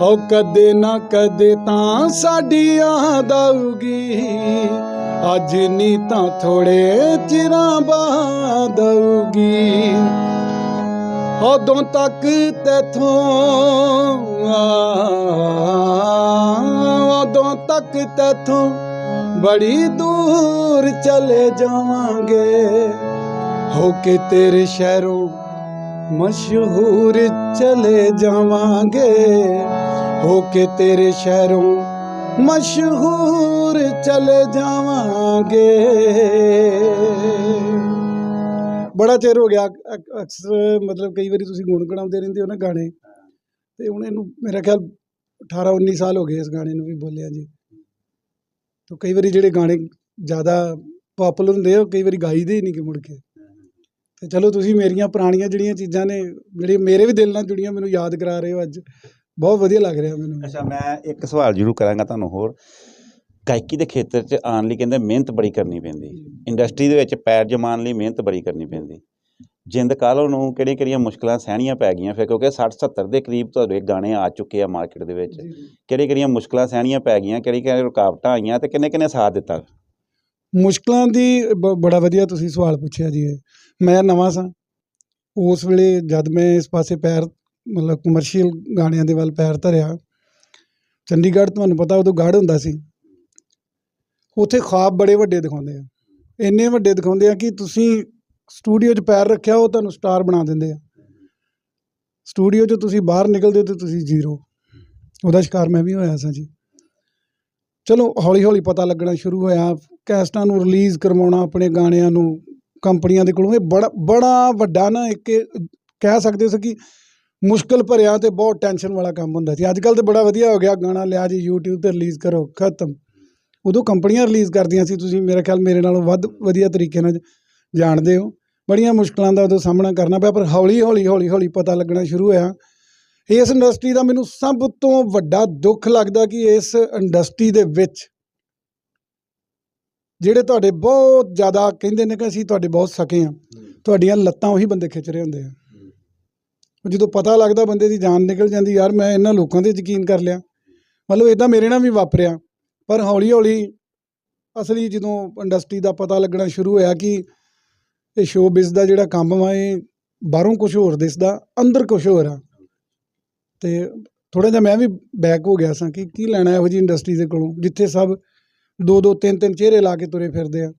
ਹੋ ਕਦੇ ਨਾ ਕਦੇ ਤਾਂ ਸਾਡੀ ਯਾਦ ਆਊਗੀ। ਅੱਜ ਨੀ ਤਾਂ ਥੋੜੇ ਚਿਰਾਂ ਬਾਅਦ ਆਊਗੀ। ਉਦੋਂ ਤੱਕ ਤੇਥੋਂ ਉਦੋਂ ਤੱਕ ਤੇਥੋਂ ਬੜੀ ਦੂਰ ਚਲੇ ਜਾਵਾਂਗੇ। ਹੋ ਕੇ ਤੇਰੇ ਸ਼ਹਿਰੋਂ ਮਸ਼ਹੂਰ ਚਲੇ ਜਾਵਾਂਗੇ। ਹੋ ਕੇ ਤੇਰੇ ਸ਼ਹਿਰੋਂ ਮਸ਼ਹੂਰ ਚਲੇ ਜਾਵਾਂਗੇ। ਬੜਾ ਚਿਰ ਹੋ ਗਿਆ ਅਕਸਰ ਮਤਲਬ ਕਈ ਵਾਰੀ ਤੁਸੀਂ ਗੁਣਗੁਣਾਉਂਦੇ ਰਹਿੰਦੇ ਹੋ ਨਾ ਗਾਣੇ। ਤੇ ਹੁਣ ਇਹਨੂੰ ਮੇਰਾ ਖਿਆਲ 18 19 ਸਾਲ ਹੋ ਗਏ ਇਸ ਗਾਣੇ ਨੂੰ ਵੀ ਬੋਲਿਆ ਜੀ। ਤਾਂ ਕਈ ਵਾਰੀ ਜਿਹੜੇ ਗਾਣੇ ਜ਼ਿਆਦਾ ਪਪੂਲਰ ਹੁੰਦੇ ਆ ਕਈ ਵਾਰੀ ਗਾਈਦੇ ਹੀ ਨਹੀਂ ਕਿ ਮੁੜ ਕੇ। ਤੇ ਚਲੋ ਤੁਸੀਂ ਮੇਰੀਆਂ ਪੁਰਾਣੀਆਂ ਜਿਹੜੀਆਂ ਚੀਜ਼ਾਂ ਨੇ, ਜਿਹੜੀਆਂ ਮੇਰੇ ਵੀ ਦਿਲ ਨਾਲ ਜੁੜੀਆਂ, ਮੈਨੂੰ ਯਾਦ ਕਰਾ ਰਹੇ ਹੋ ਅੱਜ। ਬਹੁਤ ਵਧੀਆ ਲੱਗ ਰਿਹਾ ਮੈਨੂੰ। ਅੱਛਾ ਮੈਂ ਇੱਕ ਸਵਾਲ ਜ਼ਰੂਰ ਕਰਾਂਗਾ ਤੁਹਾਨੂੰ ਹੋਰ। ਗਾਇਕੀ ਦੇ ਖੇਤਰ 'ਚ ਆਉਣ ਲਈ ਕਹਿੰਦੇ ਮਿਹਨਤ ਬੜੀ ਕਰਨੀ ਪੈਂਦੀ। ਇੰਡਸਟਰੀ ਦੇ ਵਿੱਚ ਪੈਰ ਜਮਾਉਣ ਲਈ ਮਿਹਨਤ ਬੜੀ ਕਰਨੀ ਪੈਂਦੀ। ਜਿੰਦ ਕਾਲੋ ਨੂੰ ਕਿਹੜੀਆਂ ਕਿਹੜੀਆਂ ਮੁਸ਼ਕਲਾਂ ਸਹਿਣੀਆਂ ਪੈ ਗਈਆਂ ਫਿਰ ਕਿਉਂਕਿ 60 70 ਦੇ ਕਰੀਬ ਤੁਹਾਡੇ ਗਾਣੇ ਆ ਚੁੱਕੇ ਆ ਮਾਰਕੀਟ ਦੇ ਵਿੱਚ। ਕਿਹੜੀਆਂ ਕਿਹੜੀਆਂ ਮੁਸ਼ਕਲਾਂ ਸਹਿਣੀਆਂ ਪੈ ਗਈਆਂ ਕਿਹੜੀ ਕਿਹੜੀ ਰੁਕਾਵਟਾਂ ਆਈਆਂ ਤੇ ਕਿੰਨੇ ਕਿੰਨੇ ਸਾਥ ਦਿੱਤਾ? ਮੁਸ਼ਕਲਾਂ ਦੀ ਬੜਾ ਵਧੀਆ ਤੁਸੀਂ ਸਵਾਲ ਪੁੱਛਿਆ ਜੀ ਮੈਂ ਨਵਾਂ ਸਾਂ। ਉਸ ਵੇਲੇ ਜਦ ਮੈਂ ਇਸ ਪਾਸੇ ਪੈਰ ਮਤਲਬ ਕਮਰਸ਼ੀਅਲ ਗਾਣਿਆਂ ਦੇ ਵੱਲ ਪੈਰ ਧਰਿਆ। ਚੰਡੀਗੜ੍ਹ ਤੁਹਾਨੂੰ ਪਤਾ ਉਦੋਂ ਗੜ੍ਹ ਹੁੰਦਾ ਸੀ। ਉੱਥੇ ਖਾਬ ਬੜੇ ਵੱਡੇ ਦਿਖਾਉਂਦੇ ਆ। ਇੰਨੇ ਵੱਡੇ ਦਿਖਾਉਂਦੇ ਆ ਕਿ ਤੁਸੀਂ ਸਟੂਡੀਓ 'ਚ ਪੈਰ ਰੱਖਿਆ, ਉਹ ਤੁਹਾਨੂੰ ਸਟਾਰ ਬਣਾ ਦਿੰਦੇ ਆ। ਸਟੂਡੀਓ 'ਚੋਂ ਤੁਸੀਂ ਬਾਹਰ ਨਿਕਲਦੇ ਹੋ ਤੇ ਤੁਸੀਂ ਜ਼ੀਰੋ ਉਹਦਾ ਸ਼ਿਕਾਰ ਮੈਂ ਵੀ ਹੋਇਆ ਸਾਂ ਜੀ। ਚਲੋ ਹੌਲੀ ਹੌਲੀ ਪਤਾ ਲੱਗਣਾ ਸ਼ੁਰੂ ਹੋਇਆ। ਕੈਸਟਾਂ ਨੂੰ ਰਿਲੀਜ਼ ਕਰਵਾਉਣਾ, ਆਪਣੇ ਗਾਣਿਆਂ ਨੂੰ, ਕੰਪਨੀਆਂ ਦੇ ਕੋਲੋਂ। ਇਹ ਬੜਾ ਬੜਾ ਵੱਡਾ ਨਾ ਇੱਕ ਕਹਿ ਸਕਦੇ ਸੀ ਕਿ ਮੁਸ਼ਕਲ ਭਰਿਆ ਤੇ ਬਹੁਤ ਟੈਨਸ਼ਨ ਵਾਲਾ ਕੰਮ ਹੁੰਦਾ ਸੀ। ਅੱਜ ਕੱਲ੍ਹ ਤੇ ਬੜਾ ਵਧੀਆ ਹੋ ਗਿਆ। ਗਾਣਾ ਲਿਆ ਜੀ YouTube ਤੇ ਰਿਲੀਜ਼ ਕਰੋ ਖਤਮ। ਉਦੋਂ ਕੰਪਨੀਆਂ ਰਿਲੀਜ਼ ਕਰਦੀਆਂ ਸੀ ਤੁਸੀਂ ਮੇਰੇ ਖਿਆਲ ਮੇਰੇ ਨਾਲੋਂ ਵੱਧ ਵਧੀਆ ਤਰੀਕੇ ਨਾਲ ਜਾਣਦੇ ਹੋ। ਬੜੀਆਂ ਮੁਸ਼ਕਲਾਂ ਦਾ ਉਦੋਂ ਸਾਹਮਣਾ ਕਰਨਾ ਪਿਆ ਪਰ ਹੌਲੀ ਹੌਲੀ ਹੌਲੀ ਹੌਲੀ ਪਤਾ ਲੱਗਣਾ ਸ਼ੁਰੂ ਹੋਇਆ। ਇਸ ਇੰਡਸਟਰੀ ਦਾ ਮੈਨੂੰ ਸਭ ਤੋਂ ਵੱਡਾ ਦੁੱਖ ਲੱਗਦਾ ਕਿ ਇਸ ਇੰਡਸਟਰੀ ਦੇ ਵਿੱਚ ਜਿਹੜੇ ਤੁਹਾਡੇ ਬਹੁਤ ਜ਼ਿਆਦਾ ਕਹਿੰਦੇ ਨੇ ਕਿ ਅਸੀਂ ਤੁਹਾਡੇ ਬਹੁਤ ਸਕੇ ਆ ਤੁਹਾਡੀਆਂ ਲੱਤਾਂ ਉਹੀ ਬੰਦੇ ਖਿੱਚ ਰਹੇ ਹੁੰਦੇ ਆ। ਜਦੋਂ ਪਤਾ ਲੱਗਦਾ ਬੰਦੇ ਦੀ ਜਾਨ ਨਿਕਲ ਜਾਂਦੀ, ਯਾਰ ਮੈਂ ਇਹਨਾਂ ਲੋਕਾਂ ਤੇ ਯਕੀਨ ਕਰ ਲਿਆ। ਮਤਲਬ ਇਦਾਂ ਮੇਰੇ ਨਾਲ ਵੀ ਵਾਪਰਿਆ। ਪਰ ਹੌਲੀ ਹੌਲੀ ਅਸਲੀ ਜਦੋਂ ਇੰਡਸਟਰੀ ਦਾ ਪਤਾ ਲੱਗਣਾ ਸ਼ੁਰੂ ਹੋਇਆ ਕਿ ਇਹ ਸ਼ੋਅ ਦਾ ਜਿਹੜਾ ਕੰਮ ਵਾ, ਇਹ ਬਾਹਰੋਂ ਕੁਝ ਹੋਰ ਦਿਸਦਾ, ਅੰਦਰ ਕੁਝ ਹੋਰ ਆ। ਤੇ ਥੋੜਾ ਜਿਹਾ ਮੈਂ ਵੀ ਬੈਕ ਹੋ ਗਿਆ ਸਾਂ ਕਿ ਕੀ ਲੈਣਾ ਇਹੋ ਜੀ ਇੰਡਸਟਰੀ ਦੇ ਕੋਲੋਂ, ਜਿੱਥੇ ਸਭ ਦੋ ਦੋ ਤਿੰਨ ਤਿੰਨ ਚਿਹਰੇ ਲਾ ਕੇ ਤੁਰੇ ਫਿਰਦੇ ਆ।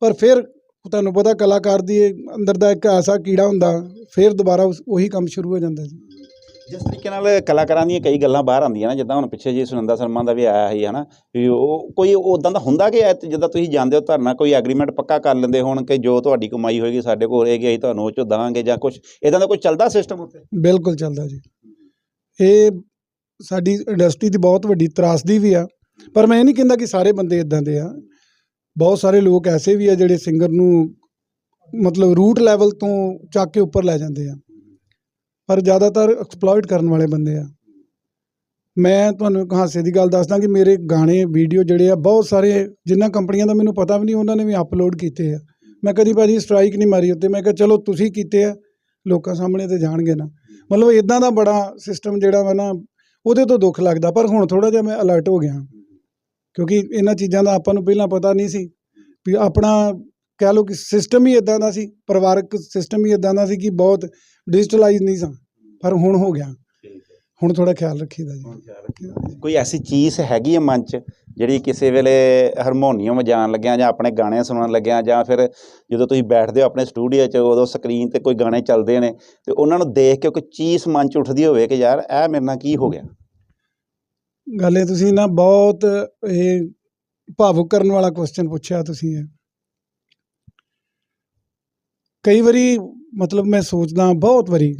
ਪਰ ਫਿਰ ਤੁਹਾਨੂੰ ਪਤਾ ਕਲਾਕਾਰ ਦੀ ਇਹ ਅੰਦਰ ਦਾ ਇੱਕ ਐਸਾ ਕੀੜਾ ਹੁੰਦਾ ਫਿਰ ਦੁਬਾਰਾ ਉਸ- ਉਹੀ ਕੰਮ ਸ਼ੁਰੂ ਹੋ ਜਾਂਦਾ ਜੀ ਜਿਸ ਤਰੀਕੇ ਨਾਲ ਕਲਾਕਾਰਾਂ ਦੀਆਂ ਕਈ ਗੱਲਾਂ ਬਾਹਰ ਆਉਂਦੀਆਂ ਨਾ ਜਿੱਦਾਂ ਹੁਣ ਪਿੱਛੇ ਜੀ ਸੁਨੰਦਾ ਸ਼ਰਮਾ ਦਾ ਵੀ ਆਇਆ ਸੀ ਹਨਾ ਵੀ ਉਹ ਕੋਈ ਉਦਾਂ ਦਾ ਹੁੰਦਾ ਕਿ ਜਿੱਦਾਂ ਤੁਸੀਂ ਜਾਣਦੇ ਹੋ ਧਰਨਾ ਕੋਈ ਐਗਰੀਮੈਂਟ ਪੱਕਾ ਕਰ ਲੈਂਦੇ ਹੋਣ ਕਿ ਜੋ ਤੁਹਾਡੀ ਕਮਾਈ ਹੋਏਗੀ ਸਾਡੇ ਕੋਲ ਰਹੇਗੀ ਅਸੀਂ ਤੁਹਾਨੂੰ ਉਹ ਚੋਂ ਦੇਵਾਂਗੇ ਜਾਂ ਕੁਝ ਇਦਾਂ ਦਾ ਕੋਈ ਚੱਲਦਾ ਸਿਸਟਮ ਉੱਤੇ ਬਿਲਕੁਲ ਚੱਲਦਾ ਜੀ। ਇਹ ਸਾਡੀ ਇੰਡਸਟਰੀ ਦੀ ਬਹੁਤ ਵੱਡੀ ਤਰਾਸਦੀ ਵੀ ਆ ਪਰ ਮੈਂ ਇਹ ਨਹੀਂ ਕਹਿੰਦਾ ਕਿ ਸਾਰੇ ਬੰਦੇ ਇਦਾਂ ਦੇ ਆ। ਬਹੁਤ ਸਾਰੇ ਲੋਕ ਐਸੇ ਵੀ ਆ ਜਿਹੜੇ ਸਿੰਗਰ ਨੂੰ ਮਤਲਬ ਰੂਟ ਲੈਵਲ ਤੋਂ ਚੱਕ ਕੇ ਉੱਪਰ ਲੈ ਜਾਂਦੇ ਆ। ਪਰ ਜ਼ਿਆਦਾਤਰ ਐਕਸਪਲੋਇਟ ਕਰਨ ਵਾਲੇ ਬੰਦੇ ਆ। ਮੈਂ ਤੁਹਾਨੂੰ ਇੱਕ ਹਾਸੇ ਦੀ ਗੱਲ ਦੱਸਦਾ ਕਿ ਮੇਰੇ ਗਾਣੇ ਵੀਡੀਓ ਜਿਹੜੇ ਆ, ਬਹੁਤ ਸਾਰੇ ਜਿਨ੍ਹਾਂ ਕੰਪਨੀਆਂ ਦਾ ਮੈਨੂੰ ਪਤਾ ਵੀ ਨਹੀਂ, ਉਹਨਾਂ ਨੇ ਵੀ ਅਪਲੋਡ ਕੀਤੇ ਆ। ਮੈਂ ਕਦੀ ਭਾਜੀ ਸਟ੍ਰਾਈਕ ਨਹੀਂ ਮਾਰੀ ਉੱਤੇ। ਮੈਂ ਕਿਹਾ, ਚਲੋ, ਤੁਸੀਂ ਕੀਤੇ ਆ। ਲੋਕਾਂ ਸਾਹਮਣੇ ਤੇ ਜਾਣਗੇ ਨਾ। ਮਤਲਬ ਇਦਾਂ ਦਾ ਬੜਾ ਸਿਸਟਮ ਜਿਹੜਾ ਵਾ ਨਾ, ਉਹਦੇ ਤੋਂ ਦੁੱਖ ਲੱਗਦਾ। ਪਰ ਹੁਣ ਥੋੜਾ ਜਿਹਾ ਮੈਂ ਅਲਰਟ ਹੋ ਗਿਆ। ਕਿਉਂਕਿ ਇਹਨਾਂ ਚੀਜ਼ਾਂ ਦਾ ਆਪਾਂ ਨੂੰ ਪਹਿਲਾਂ ਪਤਾ ਨਹੀਂ ਸੀ ਵੀ ਆਪਣਾ ਕਹਿ ਲਓ ਕਿ ਸਿਸਟਮ ਹੀ ਇਦਾਂ ਦਾ ਸੀ, ਪਰਿਵਾਰਕ ਸਿਸਟਮ ਹੀ ਇਦਾਂ ਦਾ ਸੀ ਕਿ ਬਹੁਤ ਡਿਜੀਟਲਾਈਜ਼ ਨਹੀਂ ਸੀ, ਪਰ ਹੁਣ ਹੋ ਗਿਆ। ਹੁਣ ਥੋੜਾ ਖਿਆਲ ਰੱਖੀਦਾ ਜੀ। ਕੋਈ ਐਸੀ ਚੀਜ਼ ਹੈਗੀ ਹੈ ਮਨ 'ਚ ਜਿਹੜੀ ਕਿਸੇ ਵੇਲੇ ਹਾਰਮੋਨੀਅਮ ਵਜਾਉਣ ਲੱਗਿਆ ਜਾਂ ਆਪਣੇ ਗਾਣੇ ਸੁਣਨ ਲੱਗਿਆ ਜਾਂ ਫਿਰ ਜਦੋਂ ਤੁਸੀਂ ਬੈਠਦੇ ਹੋ ਆਪਣੇ ਸਟੂਡੀਓ 'ਚ ਉਦੋਂ ਸਕਰੀਨ ਤੇ ਕੋਈ ਗਾਣੇ ਚੱਲਦੇ ਨੇ ਤੇ ਉਹਨਾਂ ਨੂੰ ਦੇਖ ਕੇ ਕੋਈ ਚੀਜ਼ ਮਨ 'ਚ ਉੱਠਦੀ ਹੋਵੇ ਕਿ ਯਾਰ, ਇਹ ਮੇਰੇ ਨਾਲ ਕੀ ਹੋ ਗਿਆ? ਗੱਲ ਇਹ ਤੁਸੀਂ ਨਾ ਬਹੁਤ ਇਹ ਭਾਵੁਕ ਕਰਨ ਵਾਲਾ ਕੁਐਸਚਨ ਪੁੱਛਿਆ ਤੁਸੀਂ ਇਹ। ਕਈ ਵਾਰੀ ਮਤਲਬ ਮੈਂ ਸੋਚਦਾ ਬਹੁਤ ਵਾਰੀ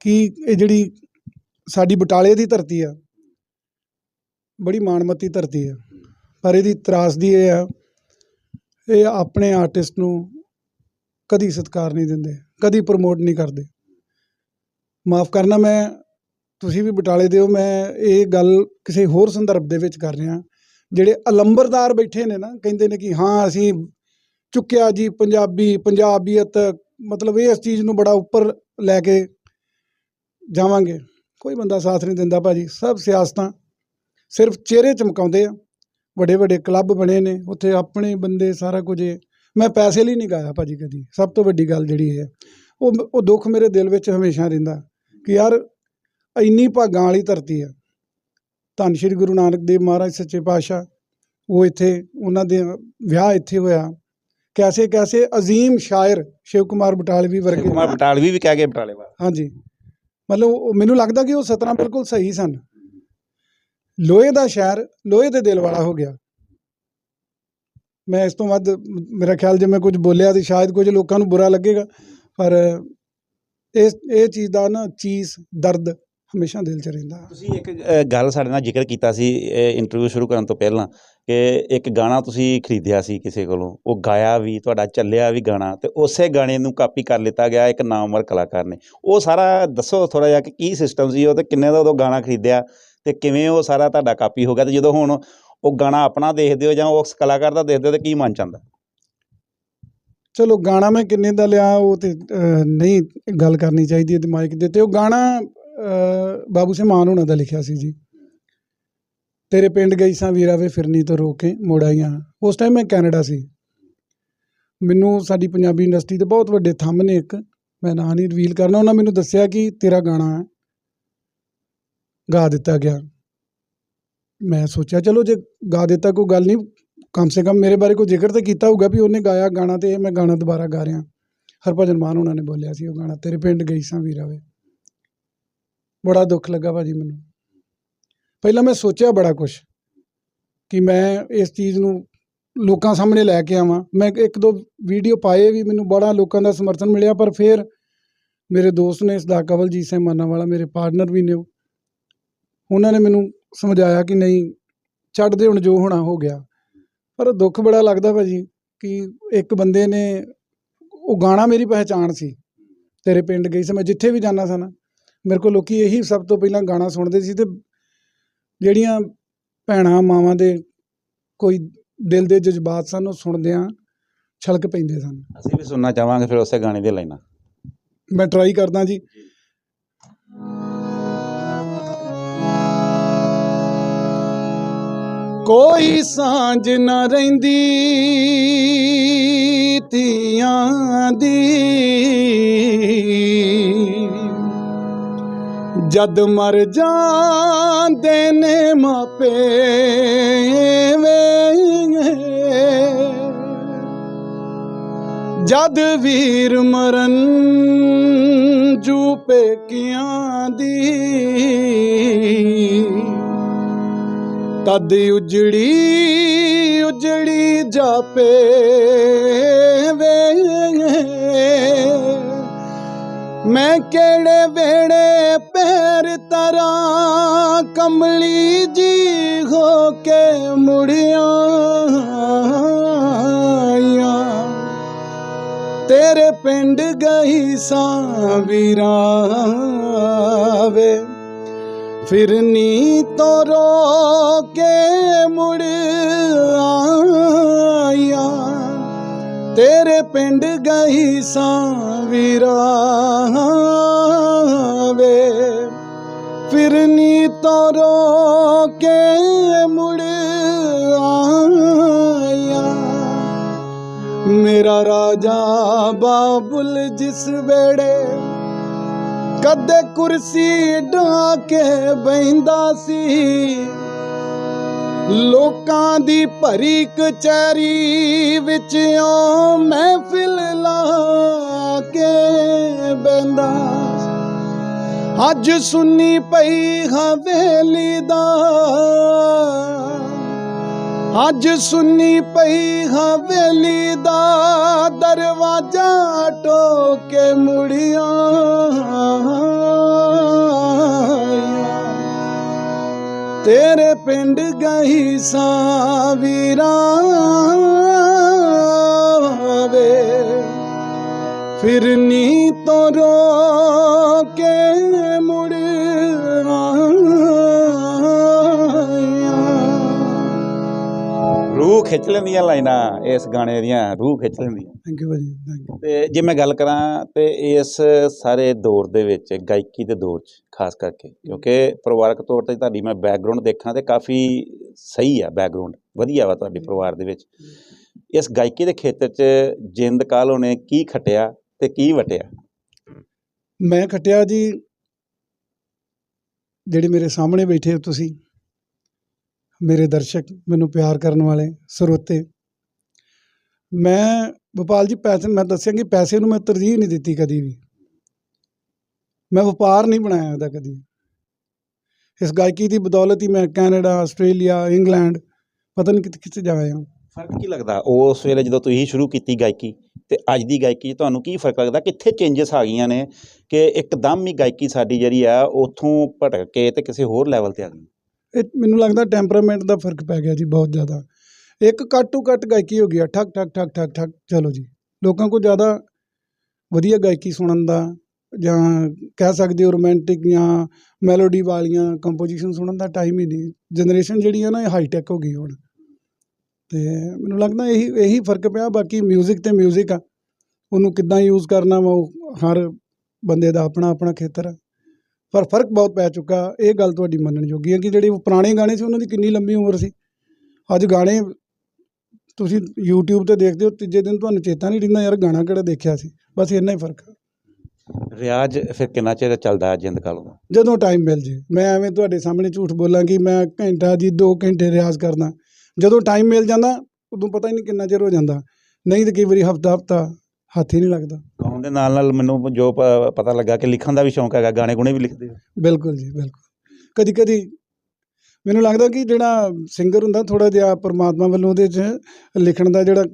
ਕਿ ਇਹ ਜਿਹੜੀ ਸਾਡੀ ਬਟਾਲੇ ਦੀ ਧਰਤੀ ਆ, ਬੜੀ ਮਾਣਮੱਤੀ ਧਰਤੀ ਆ, ਪਰ ਇਹਦੀ ਤਰਾਸਦੀ ਇਹ ਆ, ਇਹ ਆਪਣੇ ਆਰਟਿਸਟ ਨੂੰ ਕਦੀ ਸਤਿਕਾਰ ਨਹੀਂ ਦਿੰਦੇ, ਕਦੀ ਪ੍ਰਮੋਟ ਨਹੀਂ ਕਰਦੇ। ਮਾਫ ਕਰਨਾ ਮੈਂ ਤੁਸੀਂ ਵੀ ਬਟਾਲੇ ਦੇ ਹੋ, ਮੈਂ ਇਹ ਗੱਲ ਕਿਸੇ ਹੋਰ ਸੰਦਰਭ ਦੇ ਵਿੱਚ ਕਰ ਰਿਹਾ। ਜਿਹੜੇ ਅਲੰਬਰਦਾਰ ਬੈਠੇ ਨੇ ਨਾ, ਕਹਿੰਦੇ ਨੇ ਕਿ ਹਾਂ, ਅਸੀਂ ਚੁੱਕਿਆ ਜੀ ਪੰਜਾਬੀ, ਪੰਜਾਬੀਅਤ, ਮਤਲਬ ਇਹ ਇਸ ਚੀਜ਼ ਨੂੰ ਬੜਾ ਉੱਪਰ ਲੈ ਕੇ ਜਾਵਾਂਗੇ। ਕੋਈ ਬੰਦਾ ਸਾਥ ਨਹੀਂ ਦਿੰਦਾ ਭਾਜੀ, ਸਭ ਸਿਆਸਤਾਂ ਸਿਰਫ ਚਿਹਰੇ ਚਮਕਾਉਂਦੇ ਆ। ਵੱਡੇ ਵੱਡੇ ਕਲੱਬ ਬਣੇ ਨੇ, ਉੱਥੇ ਆਪਣੇ ਬੰਦੇ ਸਾਰਾ ਕੁਝ ਮੈਂ ਪੈਸੇ ਲਈ ਨਹੀਂ ਗਾਇਆ ਭਾਜੀ ਕਦੀ, ਸਭ ਤੋਂ ਵੱਡੀ ਗੱਲ ਜਿਹੜੀ ਹੈ। ਉਹ ਉਹ ਦੁੱਖ ਮੇਰੇ ਦਿਲ ਵਿੱਚ ਹਮੇਸ਼ਾ ਰਹਿੰਦਾ ਕਿ ਯਾਰ ਇੰਨੀ ਭਾਗਾਂ ਵਾਲੀ ਧਰਤੀ ਆ ਧੰਨ ਸ਼੍ਰੀ ਗੁਰੂ ਨਾਨਕ ਦੇਵ ਮਹਾਰਾਜ ਸੱਚੇ ਪਾਤਸ਼ਾਹ ਉਹ ਇੱਥੇ ਉਹਨਾਂ ਦੇ ਵਿਆਹ ਇੱਥੇ ਹੋਇਆ। ਕੈਸੇ ਕੈਸੇ ਅਜ਼ੀਮ ਸ਼ਾਇਰ ਸ਼ਿਵ ਕੁਮਾਰ ਬਟਾਲਵੀ ਸ਼ਿਵ ਵਰਗੇ ਕੁਮਾਰ ਬਟਾਲਵੀ ਵੀ ਕਹਿ ਗਏ ਬਟਾਲੇ ਵਾਲਾ ਹਾਂਜੀ। ਮਤਲਬ ਉਹ- ਮੈਨੂੰ ਲੱਗਦਾ ਕਿ ਉਹ ਸਤਰਾਂ ਬਿਲਕੁਲ ਸਹੀ ਸਨ। ਲੋਹੇ ਦਾ ਸ਼ਹਿਰ ਲੋਹੇ ਦੇ ਦਿਲ ਵਾਲਾ ਹੋ ਗਿਆ। ਮੈਂ ਇਸ ਤੋਂ ਵੱਧ ਮ- ਮੇਰਾ ਖਿਆਲ ਜੇ ਮੈਂ ਕੁਝ ਬੋਲਿਆ ਤੇ ਸ਼ਾਇਦ ਕੁਝ ਲੋਕਾਂ ਨੂੰ ਬੁਰਾ ਲੱਗੇਗਾ ਪਰ ਇਸ ਇਹ ਚੀਜ਼ ਦਾ ਨਾ ਚੀਜ਼ ਦਰਦ ਹਮੇਸ਼ਾ ਦਿਲ 'ਚ ਰਹਿੰਦਾ। ਤੁਸੀਂ ਇੱਕ ਅ, ਗੱਲ ਸਾਡੇ ਨਾਲ ਜ਼ਿਕਰ ਕੀਤਾ ਸੀ ਇੰਟਰਵਿਊ ਸ਼ੁਰੂ ਕਰਨ ਤੋਂ ਪਹਿਲਾਂ ਕਿ ਇੱਕ ਗਾਣਾ ਤੁਸੀਂ ਖਰੀਦਿਆ ਸੀ ਕਿਸੇ ਕੋਲੋਂ ਉਹ ਗਾਇਆ ਵੀ ਤੁਹਾਡਾ ਚੱਲਿਆ ਵੀ ਗਾਣਾ ਤੇ ਉਸੇ ਗਾਣੇ ਨੂੰ ਕਾਪੀ ਕਰ ਲਿੱਤਾ ਗਿਆ ਇੱਕ ਨਾਮਵਰ ਕਲਾਕਾਰ ਨੇ। ਉਹ ਸਾਰਾ ਦੱਸੋ ਥੋੜਾ ਜਿਹਾ ਕਿ ਕੀ ਸਿਸਟਮ ਸੀ ਉਹ ਤੇ ਕਿੰਨੇ ਦਾ ਉਦੋਂ ਗਾਣਾ ਖਰੀਦਿਆ ਤੇ ਕਿਵੇਂ ਉਹ ਸਾਰਾ ਤੁਹਾਡਾ ਕਾਪੀ ਹੋ ਗਿਆ ਤੇ ਜਦੋਂ ਹੁਣ ਉਹ ਗਾਣਾ ਆਪਣਾ ਦੇਖਦੇ ਹੋ ਜਾਂ ਉਸ ਕਲਾਕਾਰ ਦਾ ਦੇਖਦੇ ਹੋ ਤੇ ਕੀ ਮਨ ਚ ਆਉਂਦਾ? ਚਲੋ ਗਾਣਾ ਮੈਂ ਕਿੰਨੇ ਦਾ ਲਿਆ ਉਹ ਤੇ ਅਹ, ਨਹੀਂ ਗੱਲ ਕਰਨੀ ਚਾਹੀਦੀ ਹੈ ਦਿਮਾਗ ਦੇ ਤੇ ਉਹ ਗਾਣਾ ਬਾਬੂ ਸੇ ਮਾਨ ਹੋਣਾ ਦਾ ਲਿਖਿਆ ਸੀ ਜੀ। ਤੇਰੇ ਪਿੰਡ ਗਈ ਸਾਂ ਵੀਰਾ ਵੇ ਫਿਰਨੀ ਤੋਂ ਰੋ ਕੇ ਮੁੜ ਆਈਆਂ। ਉਸ ਟਾਈਮ ਮੈਂ ਕੈਨੇਡਾ ਸੀ। ਮੈਨੂੰ ਸਾਡੀ ਪੰਜਾਬੀ ਇੰਡਸਟਰੀ ਦੇ ਬਹੁਤ ਵੱਡੇ ਥੰਮ ਨੇ ਇੱਕ। ਮੈਂ ਨਾਂ ਨਹੀਂ ਰਿਵੀਲ ਕਰਨਾ। ਉਹਨਾਂ ਮੈਨੂੰ ਦੱਸਿਆ ਕਿ ਤੇਰਾ ਗਾਣਾ ਗਾ ਦਿੱਤਾ ਗਿਆ। ਮੈਂ ਸੋਚਿਆ, ਚਲੋ ਜੇ ਗਾ ਦਿੱਤਾ ਕੋਈ ਗੱਲ ਨਹੀਂ ਕਮ ਸੇ ਕਮ ਮੇਰੇ ਬਾਰੇ ਕੋਈ ਜ਼ਿਕਰ ਤਾਂ ਕੀਤਾ ਹੋਊਗਾ ਵੀ ਉਹਨੇ ਗਾਇਆ ਗਾਣਾ ਤੇ ਇਹ ਮੈਂ ਗਾਣਾ ਦੁਬਾਰਾ ਗਾ ਰਿਹਾ। ਹਰਭਜਨ ਮਾਨ ਉਹਨਾਂ ਨੇ ਬੋਲਿਆ ਸੀ, ਉਹ ਗਾਣਾ ਤੇਰੇ ਪਿੰਡ ਗਈ ਸਾਂ ਵੀਰਾਵੇ ਬੜਾ ਦੁੱਖ ਲੱਗਾ ਭਾਜੀ ਮੈਨੂੰ। ਪਹਿਲਾਂ ਮੈਂ ਸੋਚਿਆ ਬੜਾ ਕੁਝ ਕਿ ਮੈਂ ਇਸ ਚੀਜ਼ ਨੂੰ ਲੋਕਾਂ ਸਾਹਮਣੇ ਲੈ ਕੇ ਆਵਾਂ। ਮੈਂ ਇੱਕ ਦੋ ਵੀਡੀਓ ਪਾਏ ਵੀ ਮੈਨੂੰ ਬੜਾ ਲੋਕਾਂ ਦਾ ਸਮਰਥਨ ਮਿਲਿਆ, ਪਰ ਫਿਰ ਮੇਰੇ ਦੋਸਤ ਨੇ ਇਸ ਦਾ ਕਵਲਜੀਤ ਸਿੰਘ ਮਾਨਾ ਵਾਲਾ ਮੇਰੇ ਪਾਰਟਨਰ ਵੀ ਨੇ ਉਹਨਾਂ ਨੇ ਮੈਨੂੰ ਸਮਝਾਇਆ ਕਿ ਨਹੀਂ ਛੱਡਦੇ ਹੁਣ ਜੋ ਹੋਣਾ ਹੋ ਗਿਆ। ਪਰ ਦੁੱਖ ਬੜਾ ਲੱਗਦਾ ਭਾਜੀ ਕਿ ਇੱਕ ਬੰਦੇ ਨੇ, ਉਹ ਗਾਣਾ ਮੇਰੀ ਪਹਿਚਾਣ ਸੀ। ਤੇਰੇ ਪਿੰਡ ਗਈ ਸੀ, ਮੈਂ ਜਿੱਥੇ ਵੀ ਜਾਂਦਾ ਸੀ ਨਾ ਮੇਰੇ ਕੋਲ ਲੋਕੀ ਇਹੀ ਸਭ ਤੋਂ ਪਹਿਲਾਂ ਗਾਣਾ ਸੁਣਦੇ ਸੀ ਤੇ ਜਿਹੜੀਆਂ ਭੈਣਾਂ ਮਾਵਾਂ ਦੇ ਕੋਈ ਦਿਲ ਦੇ ਜਜ਼ਬਾਤ ਸਨ ਉਹ ਸੁਣਦਿਆਂ ਛਲਕ ਪੈਂਦੇ ਸਨ। ਅਸੀਂ ਵੀ ਸੁਣਨਾ ਚਾਹਾਂਗੇ ਫਿਰ ਉਸੇ ਗਾਣੇ ਦੇ ਲਾਈਨਾਂ। ਮੈਂ ਟਰਾਈ ਕਰਦਾ ਜੀ। ਕੋਈ ਸਾਂਝ ਨਾ ਰਹਿੰਦੀ ਧੀਆਂ ਦੀ। ਜਦ ਮਰ ਜਾਂਦੇ ਨੇ ਮਾਪੇ ਜਦ ਵੀਰ ਮਰਨ ਜੂ ਪੇਕਿਆਂ ਦੀ, ਤਦ ਉਜੜੀ ਉਜੜੀ ਜਾਪੇ। ਮੈਂ ਕਿਹੜੇ ਵੇੜੇ ਪੈਰ ਤਰਾਂ, ਕਮਲੀ ਜੀ ਹੋ ਕੇ ਮੁੜਿਆ ਤੇਰੇ ਪਿੰਡ ਗਈ ਸਾਂ ਵੀਰਾ ਵੇ ਫਿਰਨੀ ਤੋ ਰੋ ਕੇ ਮੁੜ ਤੇਰੇ ਪਿੰਡ ਗਈ ਸਾਂ ਵੀਰਾ ਵੇ। ਫਿਰਨੀ ਤੋਂ ਰੋ ਕੇ ਮੁੜ ਆਇਆ ਮੇਰਾ ਰਾਜਾ ਬਾਬੁਲ ਜਿਸ ਵੇੜੇ ਕਦੇ ਕੁਰਸੀ ਢਾ ਕੇ ਬੈਂਦਾ ਸੀ। ਲੋਕਾਂ ਦੀ ਭਰੀ ਕਚਹਿਰੀ ਵਿੱਚ ਓ ਮਹਿਫਿਲ ਲਾ ਕੇ ਬੈਂਦਾ ਅੱਜ ਸੁੰਨੀ ਪਈ ਹਵੇਲੀ ਦਾ। ਅੱਜ ਸੁੰਨੀ ਪਈ ਹਵੇਲੀ ਦਾ ਦਰਵਾਜ਼ਾ ਟੋਕੇ ਮੁੜਿਆ। ਤੇਰੇ ਪਿੰਡ ਗਈ ਸਾਂ ਵੀਰਾ ਵੇ। ਫਿਰਨੀ ਤੋਂ ਰੋ ਖਿੱਚ ਲੈਂਦੀਆਂ ਲਾਈਨਾਂ ਇਸ ਗਾਣੇ ਦੀਆਂ ਰੂਹ ਖਿੱਚ ਲੈਂਦੀਆਂ। ਥੈਂਕ ਯੂ ਭਾਜੀ ਥੈਂਕ ਯੂ ਤੇ ਜੇ ਮੈਂ ਗੱਲ ਕਰਾਂ ਤੇ ਇਸ ਸਾਰੇ ਦੌਰ ਦੇ ਵਿੱਚ ਗਾਇਕੀ ਦੇ ਦੌਰ 'ਚ ਖਾਸ ਕਰਕੇ ਕਿਉਂਕਿ ਪਰਿਵਾਰਕ ਤੌਰ ਤੇ ਤੁਹਾਡੀ ਮੈਂ ਬੈਕਗ੍ਰਾਉਂਡ ਦੇਖਾਂ ਤੇ ਕਾਫੀ ਸਹੀ ਆ ਬੈਕਗ੍ਰਾਉਂਡ ਵਧੀਆ ਵਾ ਤੁਹਾਡੇ ਪਰਿਵਾਰ ਦੇ ਵਿੱਚ। ਇਸ ਗਾਇਕੀ ਦੇ ਖੇਤਰ 'ਚ ਜਿੰਦ ਕਾਲੋ ਨੇ ਕੀ ਖਟਿਆ ਤੇ ਕੀ ਵਟਿਆ? ਮੈਂ ਖਟਿਆ ਜੀ ਜਿਹੜੇ ਮੇਰੇ ਸਾਹਮਣੇ ਬੈਠੇ ਹੋ ਤੁਸੀਂ ਮੇਰੇ ਦਰਸ਼ਕ, ਮੈਨੂੰ ਪਿਆਰ ਕਰਨ ਵਾਲੇ ਸਰੋਤੇ। ਮੈਂ, ਗੋਪਾਲ ਜੀ, ਪੈਸੇ, ਮੈਂ ਦੱਸਿਆ ਕਿ ਪੈਸੇ ਨੂੰ ਮੈਂ ਤਰਜੀਹ ਨਹੀਂ ਦਿੱਤੀ ਕਦੀ ਵੀ। ਮੈਂ ਵਪਾਰ ਨਹੀਂ ਬਣਾਇਆ ਉਹਦਾ ਕਦੀ। ਇਸ ਗਾਇਕੀ ਦੀ ਬਦੌਲਤ ਹੀ ਮੈਂ ਕੈਨੇਡਾ, ਆਸਟ੍ਰੇਲੀਆ, ਇੰਗਲੈਂਡ, ਪਤਾ ਨਹੀਂ ਕਿੱਥੇ ਕਿੱਥੇ ਜਾ ਫ਼ਰਕ ਕੀ ਲੱਗਦਾ? ਉਸ ਵੇਲੇ ਜਦੋਂ ਤੁਸੀਂ ਸ਼ੁਰੂ ਕੀਤੀ ਗਾਇਕੀ ਤੇ ਅੱਜ ਦੀ ਗਾਇਕੀ 'ਚ ਤੁਹਾਨੂੰ ਕੀ ਫ਼ਰਕ ਲੱਗਦਾ? ਕਿੱਥੇ ਚੇਂਜਸ ਆ ਗਈਆਂ ਨੇ ਕਿ ਇੱਕਦਮ ਹੀ ਗਾਇਕੀ ਸਾਡੀ ਜਿਹੜੀ ਆ, ਉੱਥੋਂ ਭਟਕ ਕੇ ਤੇ ਕਿਸੇ ਹੋਰ ਲੈਵਲ ਤੇ ਆ ਗਈ? ਇਹ ਮੈਨੂੰ ਲੱਗਦਾ ਟੈਂਪਰਾਮੈਂਟ ਦਾ ਫਰਕ ਪੈ ਗਿਆ ਜੀ ਬਹੁਤ ਜ਼ਿਆਦਾ ਇੱਕ ਕੱਟ ਟੂ ਕੱਟ ਗਾਇਕੀ ਹੋ ਗਿਆ ਠਕ ਠਕ ਠਕ ਠਕ ਠਕ ਚਲੋ ਜੀ ਲੋਕਾਂ ਕੋਲ ਜ਼ਿਆਦਾ ਵਧੀਆ ਗਾਇਕੀ ਸੁਣਨ ਦਾ ਜਾਂ ਕਹਿ ਸਕਦੇ ਹੋ ਰੋਮਾਂਟਿਕ ਜਾਂ ਮੈਲੋਡੀ ਵਾਲੀਆਂ ਕੰਪੋਜੀਸ਼ਨ ਸੁਣਨ ਦਾ ਟਾਈਮ ਹੀ ਨਹੀਂ ਜਨਰੇਸ਼ਨ ਜਿਹੜੀ ਹੈ ਨਾ ਇਹ ਹਾਈ ਟੈਕ ਹੋ ਗਈ ਹੁਣ ਤੇ ਮੈਨੂੰ ਲੱਗਦਾ ਇਹੀ ਇਹੀ ਫਰਕ ਪਿਆ ਬਾਕੀ 뮤직 ਤੇ 뮤직 ਆ ਉਹਨੂੰ ਕਿੱਦਾਂ ਯੂਜ਼ ਕਰਨਾ ਵਾ ਉਹ ਹਰ ਬੰਦੇ ਦਾ ਆਪਣਾ ਆਪਣਾ ਖੇਤਰ ਆ ਪਰ ਫ਼ਰਕ ਬਹੁਤ ਪੈ ਚੁੱਕਾ। ਇਹ ਗੱਲ ਤੁਹਾਡੀ ਮੰਨਣ ਜੋਗੀ ਹੈ ਕਿ ਜਿਹੜੇ ਉਹ ਪੁਰਾਣੇ ਗਾਣੇ ਸੀ ਉਹਨਾਂ ਦੀ ਕਿੰਨੀ ਲੰਬੀ ਉਮਰ ਸੀ। ਅੱਜ ਗਾਣੇ ਤੁਸੀਂ YouTube ਤੇ ਦੇਖਦੇ ਹੋ ਤੀਜੇ ਦਿਨ ਤੁਹਾਨੂੰ ਚੇਤਾ ਨਹੀਂ ਰਹਿੰਦਾ ਯਾਰ ਗਾਣਾ ਕਿਹੜਾ ਦੇਖਿਆ ਸੀ। ਬਸ ਇੰਨਾ ਹੀ ਫ਼ਰਕ। ਰਿਆਜ਼ ਫਿਰ ਕਿੰਨਾ ਚਿਰ ਚੱਲਦਾ ਹੈ ਜਿੰਦ ਕਾਲੋ ਦਾ? ਜਦੋਂ ਟਾਈਮ ਮਿਲ ਜੇ। ਮੈਂ ਐਵੇਂ ਤੁਹਾਡੇ ਸਾਹਮਣੇ ਝੂਠ ਬੋਲਾਂ ਕਿ ਮੈਂ ਘੰਟਾ ਜੀ 2 ਘੰਟੇ ਰਿਆਜ਼ ਕਰਦਾ। ਜਦੋਂ ਟਾਈਮ ਮਿਲ ਜਾਂਦਾ ਉਦੋਂ ਪਤਾ ਹੀ ਨਹੀਂ ਕਿੰਨਾ ਚਿਰ ਹੋ ਜਾਂਦਾ। ਨਹੀਂ ਤਾਂ ਕਈ ਵਾਰੀ ਹਫਤਾ ਹਫਤਾ ਹੱਥ ਹੀ ਨਹੀਂ ਲੱਗਦਾ। ਦੇ ਨਾਲ ਨਾਲ ਮੈਨੂੰ ਜੋ ਪ- ਪਤਾ ਲੱਗਾ ਕਿ ਲਿਖਣ ਦਾ ਵੀ ਸ਼ੌਂਕ ਹੈਗਾ ਗਾਣੇ ਗੁਣੇ ਵੀ ਲਿਖਦੇ ਹੋ ਬਿਲਕੁਲ ਜੀ ਬਿਲਕੁਲ। ਕਦੀ ਕਦੀ ਮੈਨੂੰ ਲੱਗਦਾ ਕਿ ਜਿਹੜਾ ਸਿੰਗਰ ਹੁੰਦਾ ਥੋੜਾ ਜਿਹਾ ਪਰਮਾਤਮਾ ਵੱਲੋਂ ਉਹਦੇ 'ਚ ਲਿਖਣ ਦਾ ਜਿਹੜਾ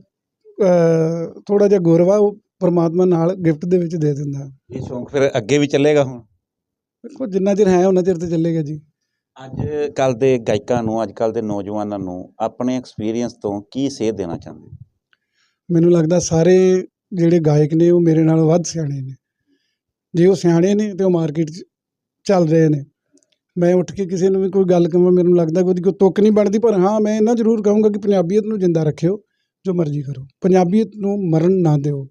ਥੋੜਾ ਜਿਹਾ ਗੌਰਵ ਆ ਉਹ ਪਰਮਾਤਮਾ ਨਾਲ ਗਿਫਟ ਦੇ ਵਿੱਚ ਦੇ ਦਿੰਦਾ। ਇਹ ਸ਼ੌਂਕ ਫਿਰ ਅੱਗੇ ਵੀ ਚੱਲੇਗਾ ਹੁਣ? ਦੇਖੋ ਜਿੰਨਾ ਚਿਰ ਹੈ ਉਹਨਾਂ ਚਿਰ ਤੇ ਚੱਲੇਗਾ ਜੀ। ਅੱਜ ਕੱਲ ਦੇ ਗਾਇਕਾਂ ਨੂੰ ਅੱਜ ਕੱਲ ਦੇ ਨੌਜਵਾਨਾਂ ਨੂੰ ਆਪਣੇ ਐਕਸਪੀਰੀਅੰਸ ਤੋਂ ਕੀ ਸੇਧ ਦੇਣਾ ਚਾਹੁੰਦੇ ਹੋ? ਮੈਨੂੰ ਲੱਗਦਾ ਸਾਰੇ ਜਿਹੜੇ ਗਾਇਕ ਨੇ ਉਹ ਮੇਰੇ ਨਾਲੋਂ ਵੱਧ ਸਿਆਣੇ ਨੇ। ਜੇ ਉਹ ਸਿਆਣੇ ਨੇ ਤੇ ਉਹ ਮਾਰਕੀਟ 'ਚ ਚੱਲ ਰਹੇ ਨੇ। ਮੈਂ ਉੱਠ ਕੇ ਕਿਸੇ ਨੂੰ ਵੀ ਕੋਈ ਗੱਲ ਕਹਾਂ ਮੈਨੂੰ ਲੱਗਦਾ ਕਿ ਉਹਦੀ ਕੋਈ ਤੁੱਕ ਨਹੀਂ ਬਣਦੀ, ਪਰ ਹਾਂ, ਮੈਂ ਇਹਨਾਂ ਜ਼ਰੂਰ ਕਹੂੰਗਾ ਕਿ ਪੰਜਾਬੀਅਤ ਨੂੰ ਜਿੰਦਾ ਰੱਖਿਓ, ਜੋ ਮਰਜ਼ੀ ਕਰੋ। ਪੰਜਾਬੀਅਤ ਨੂੰ ਮਰਨ ਨਾ ਦਿਓ।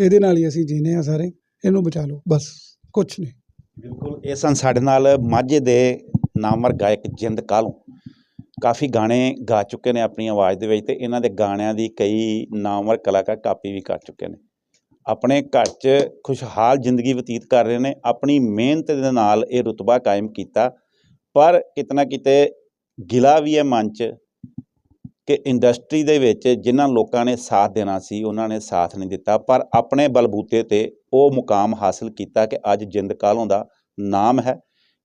ਇਹਦੇ ਨਾਲ ਹੀ ਅਸੀਂ ਜੀਨੇ ਆ ਸਾਰੇ। ਇਹਨੂੰ ਬਚਾ ਲਓ। ਬਸ, ਕੁਛ ਨਹੀਂ। ਬਿਲਕੁਲ, ਇਹ ਸਨ ਸਾਡੇ ਨਾਲ ਮਾਝੇ ਦੇ ਨਾਮਰ ਗਾਇਕ ਜਿੰਦ ਕਾਲੋਂ ਕਾਫੀ ਗਾਣੇ ਗਾ ਚੁੱਕੇ ਨੇ ਆਪਣੀ ਆਵਾਜ਼ ਦੇ ਵਿੱਚ ਤੇ ਇਹਨਾਂ ਦੇ ਗਾਣਿਆਂ ਦੀ ਕਈ ਨਾਮਵਰ ਕਲਾਕਾਰ ਕਾਪੀ ਵੀ ਕਰ ਚੁੱਕੇ ਨੇ। ਆਪਣੇ ਘਰ 'ਚ ਖੁਸ਼ਹਾਲ ਜ਼ਿੰਦਗੀ ਬਤੀਤ ਕਰ ਰਹੇ ਨੇ, ਆਪਣੀ ਮਿਹਨਤ ਦੇ ਨਾਲ ਇਹ ਰੁਤਬਾ ਕਾਇਮ ਕੀਤਾ, ਪਰ ਕਿਤਨਾ ਕਿਤੇ ਗਿਲਾ ਵੀ ਹੈ ਮਨ 'ਚ ਕਿ ਇੰਡਸਟਰੀ ਦੇ ਵਿੱਚ ਜਿਨ੍ਹਾਂ ਲੋਕਾਂ ਨੇ ਸਾਥ ਦੇਣਾ ਸੀ, ਉਹਨਾਂ ਨੇ ਸਾਥ ਨਹੀਂ ਦਿੱਤਾ, ਪਰ ਆਪਣੇ ਬਲਬੂਤੇ ਤੇ ਉਹ ਮੁਕਾਮ ਹਾਸਲ ਕੀਤਾ ਕਿ ਅੱਜ ਜਿੰਦ ਕਾਲੋਂ ਦਾ ਨਾਮ ਹੈ।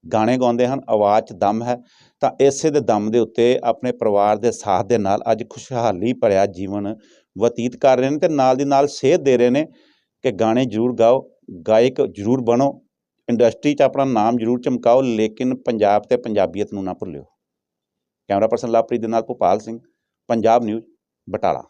ਗਾਣੇ ਗਾਉਂਦੇ ਹਨ, ਆਵਾਜ਼ 'ਚ ਦਮ ਹੈ, ਤਾਂ ਇਸੇ ਦੇ ਦਮ ਦੇ ਉੱਤੇ ਆਪਣੇ ਪਰਿਵਾਰ ਦੇ ਸਾਥ ਦੇ ਨਾਲ ਅੱਜ ਖੁਸ਼ਹਾਲੀ ਭਰਿਆ ਜੀਵਨ ਬਤੀਤ ਕਰ ਰਹੇ ਨੇ ਤੇ ਨਾਲ ਦੀ ਨਾਲ ਸੇਧ ਦੇ ਰਹੇ ਨੇ ਕਿ ਗਾਣੇ ਜ਼ਰੂਰ ਗਾਓ, ਗਾਇਕ ਜ਼ਰੂਰ ਬਣੋ, ਇੰਡਸਟਰੀ 'ਚ ਆਪਣਾ ਨਾਮ ਜ਼ਰੂਰ ਚਮਕਾਓ, ਲੇਕਿਨ ਪੰਜਾਬ ਤੇ ਪੰਜਾਬੀਅਤ ਨੂੰ ਨਾ ਭੁੱਲਿਓ। ਕੈਮਰਾ ਪਰਸਨ ਲਵਪ੍ਰੀਤ ਦੇ ਨਾਲ ਭੋਪਾਲ ਸਿੰਘ, ਪੰਜਾਬ ਨਿਊਜ਼, ਬਟਾਲਾ।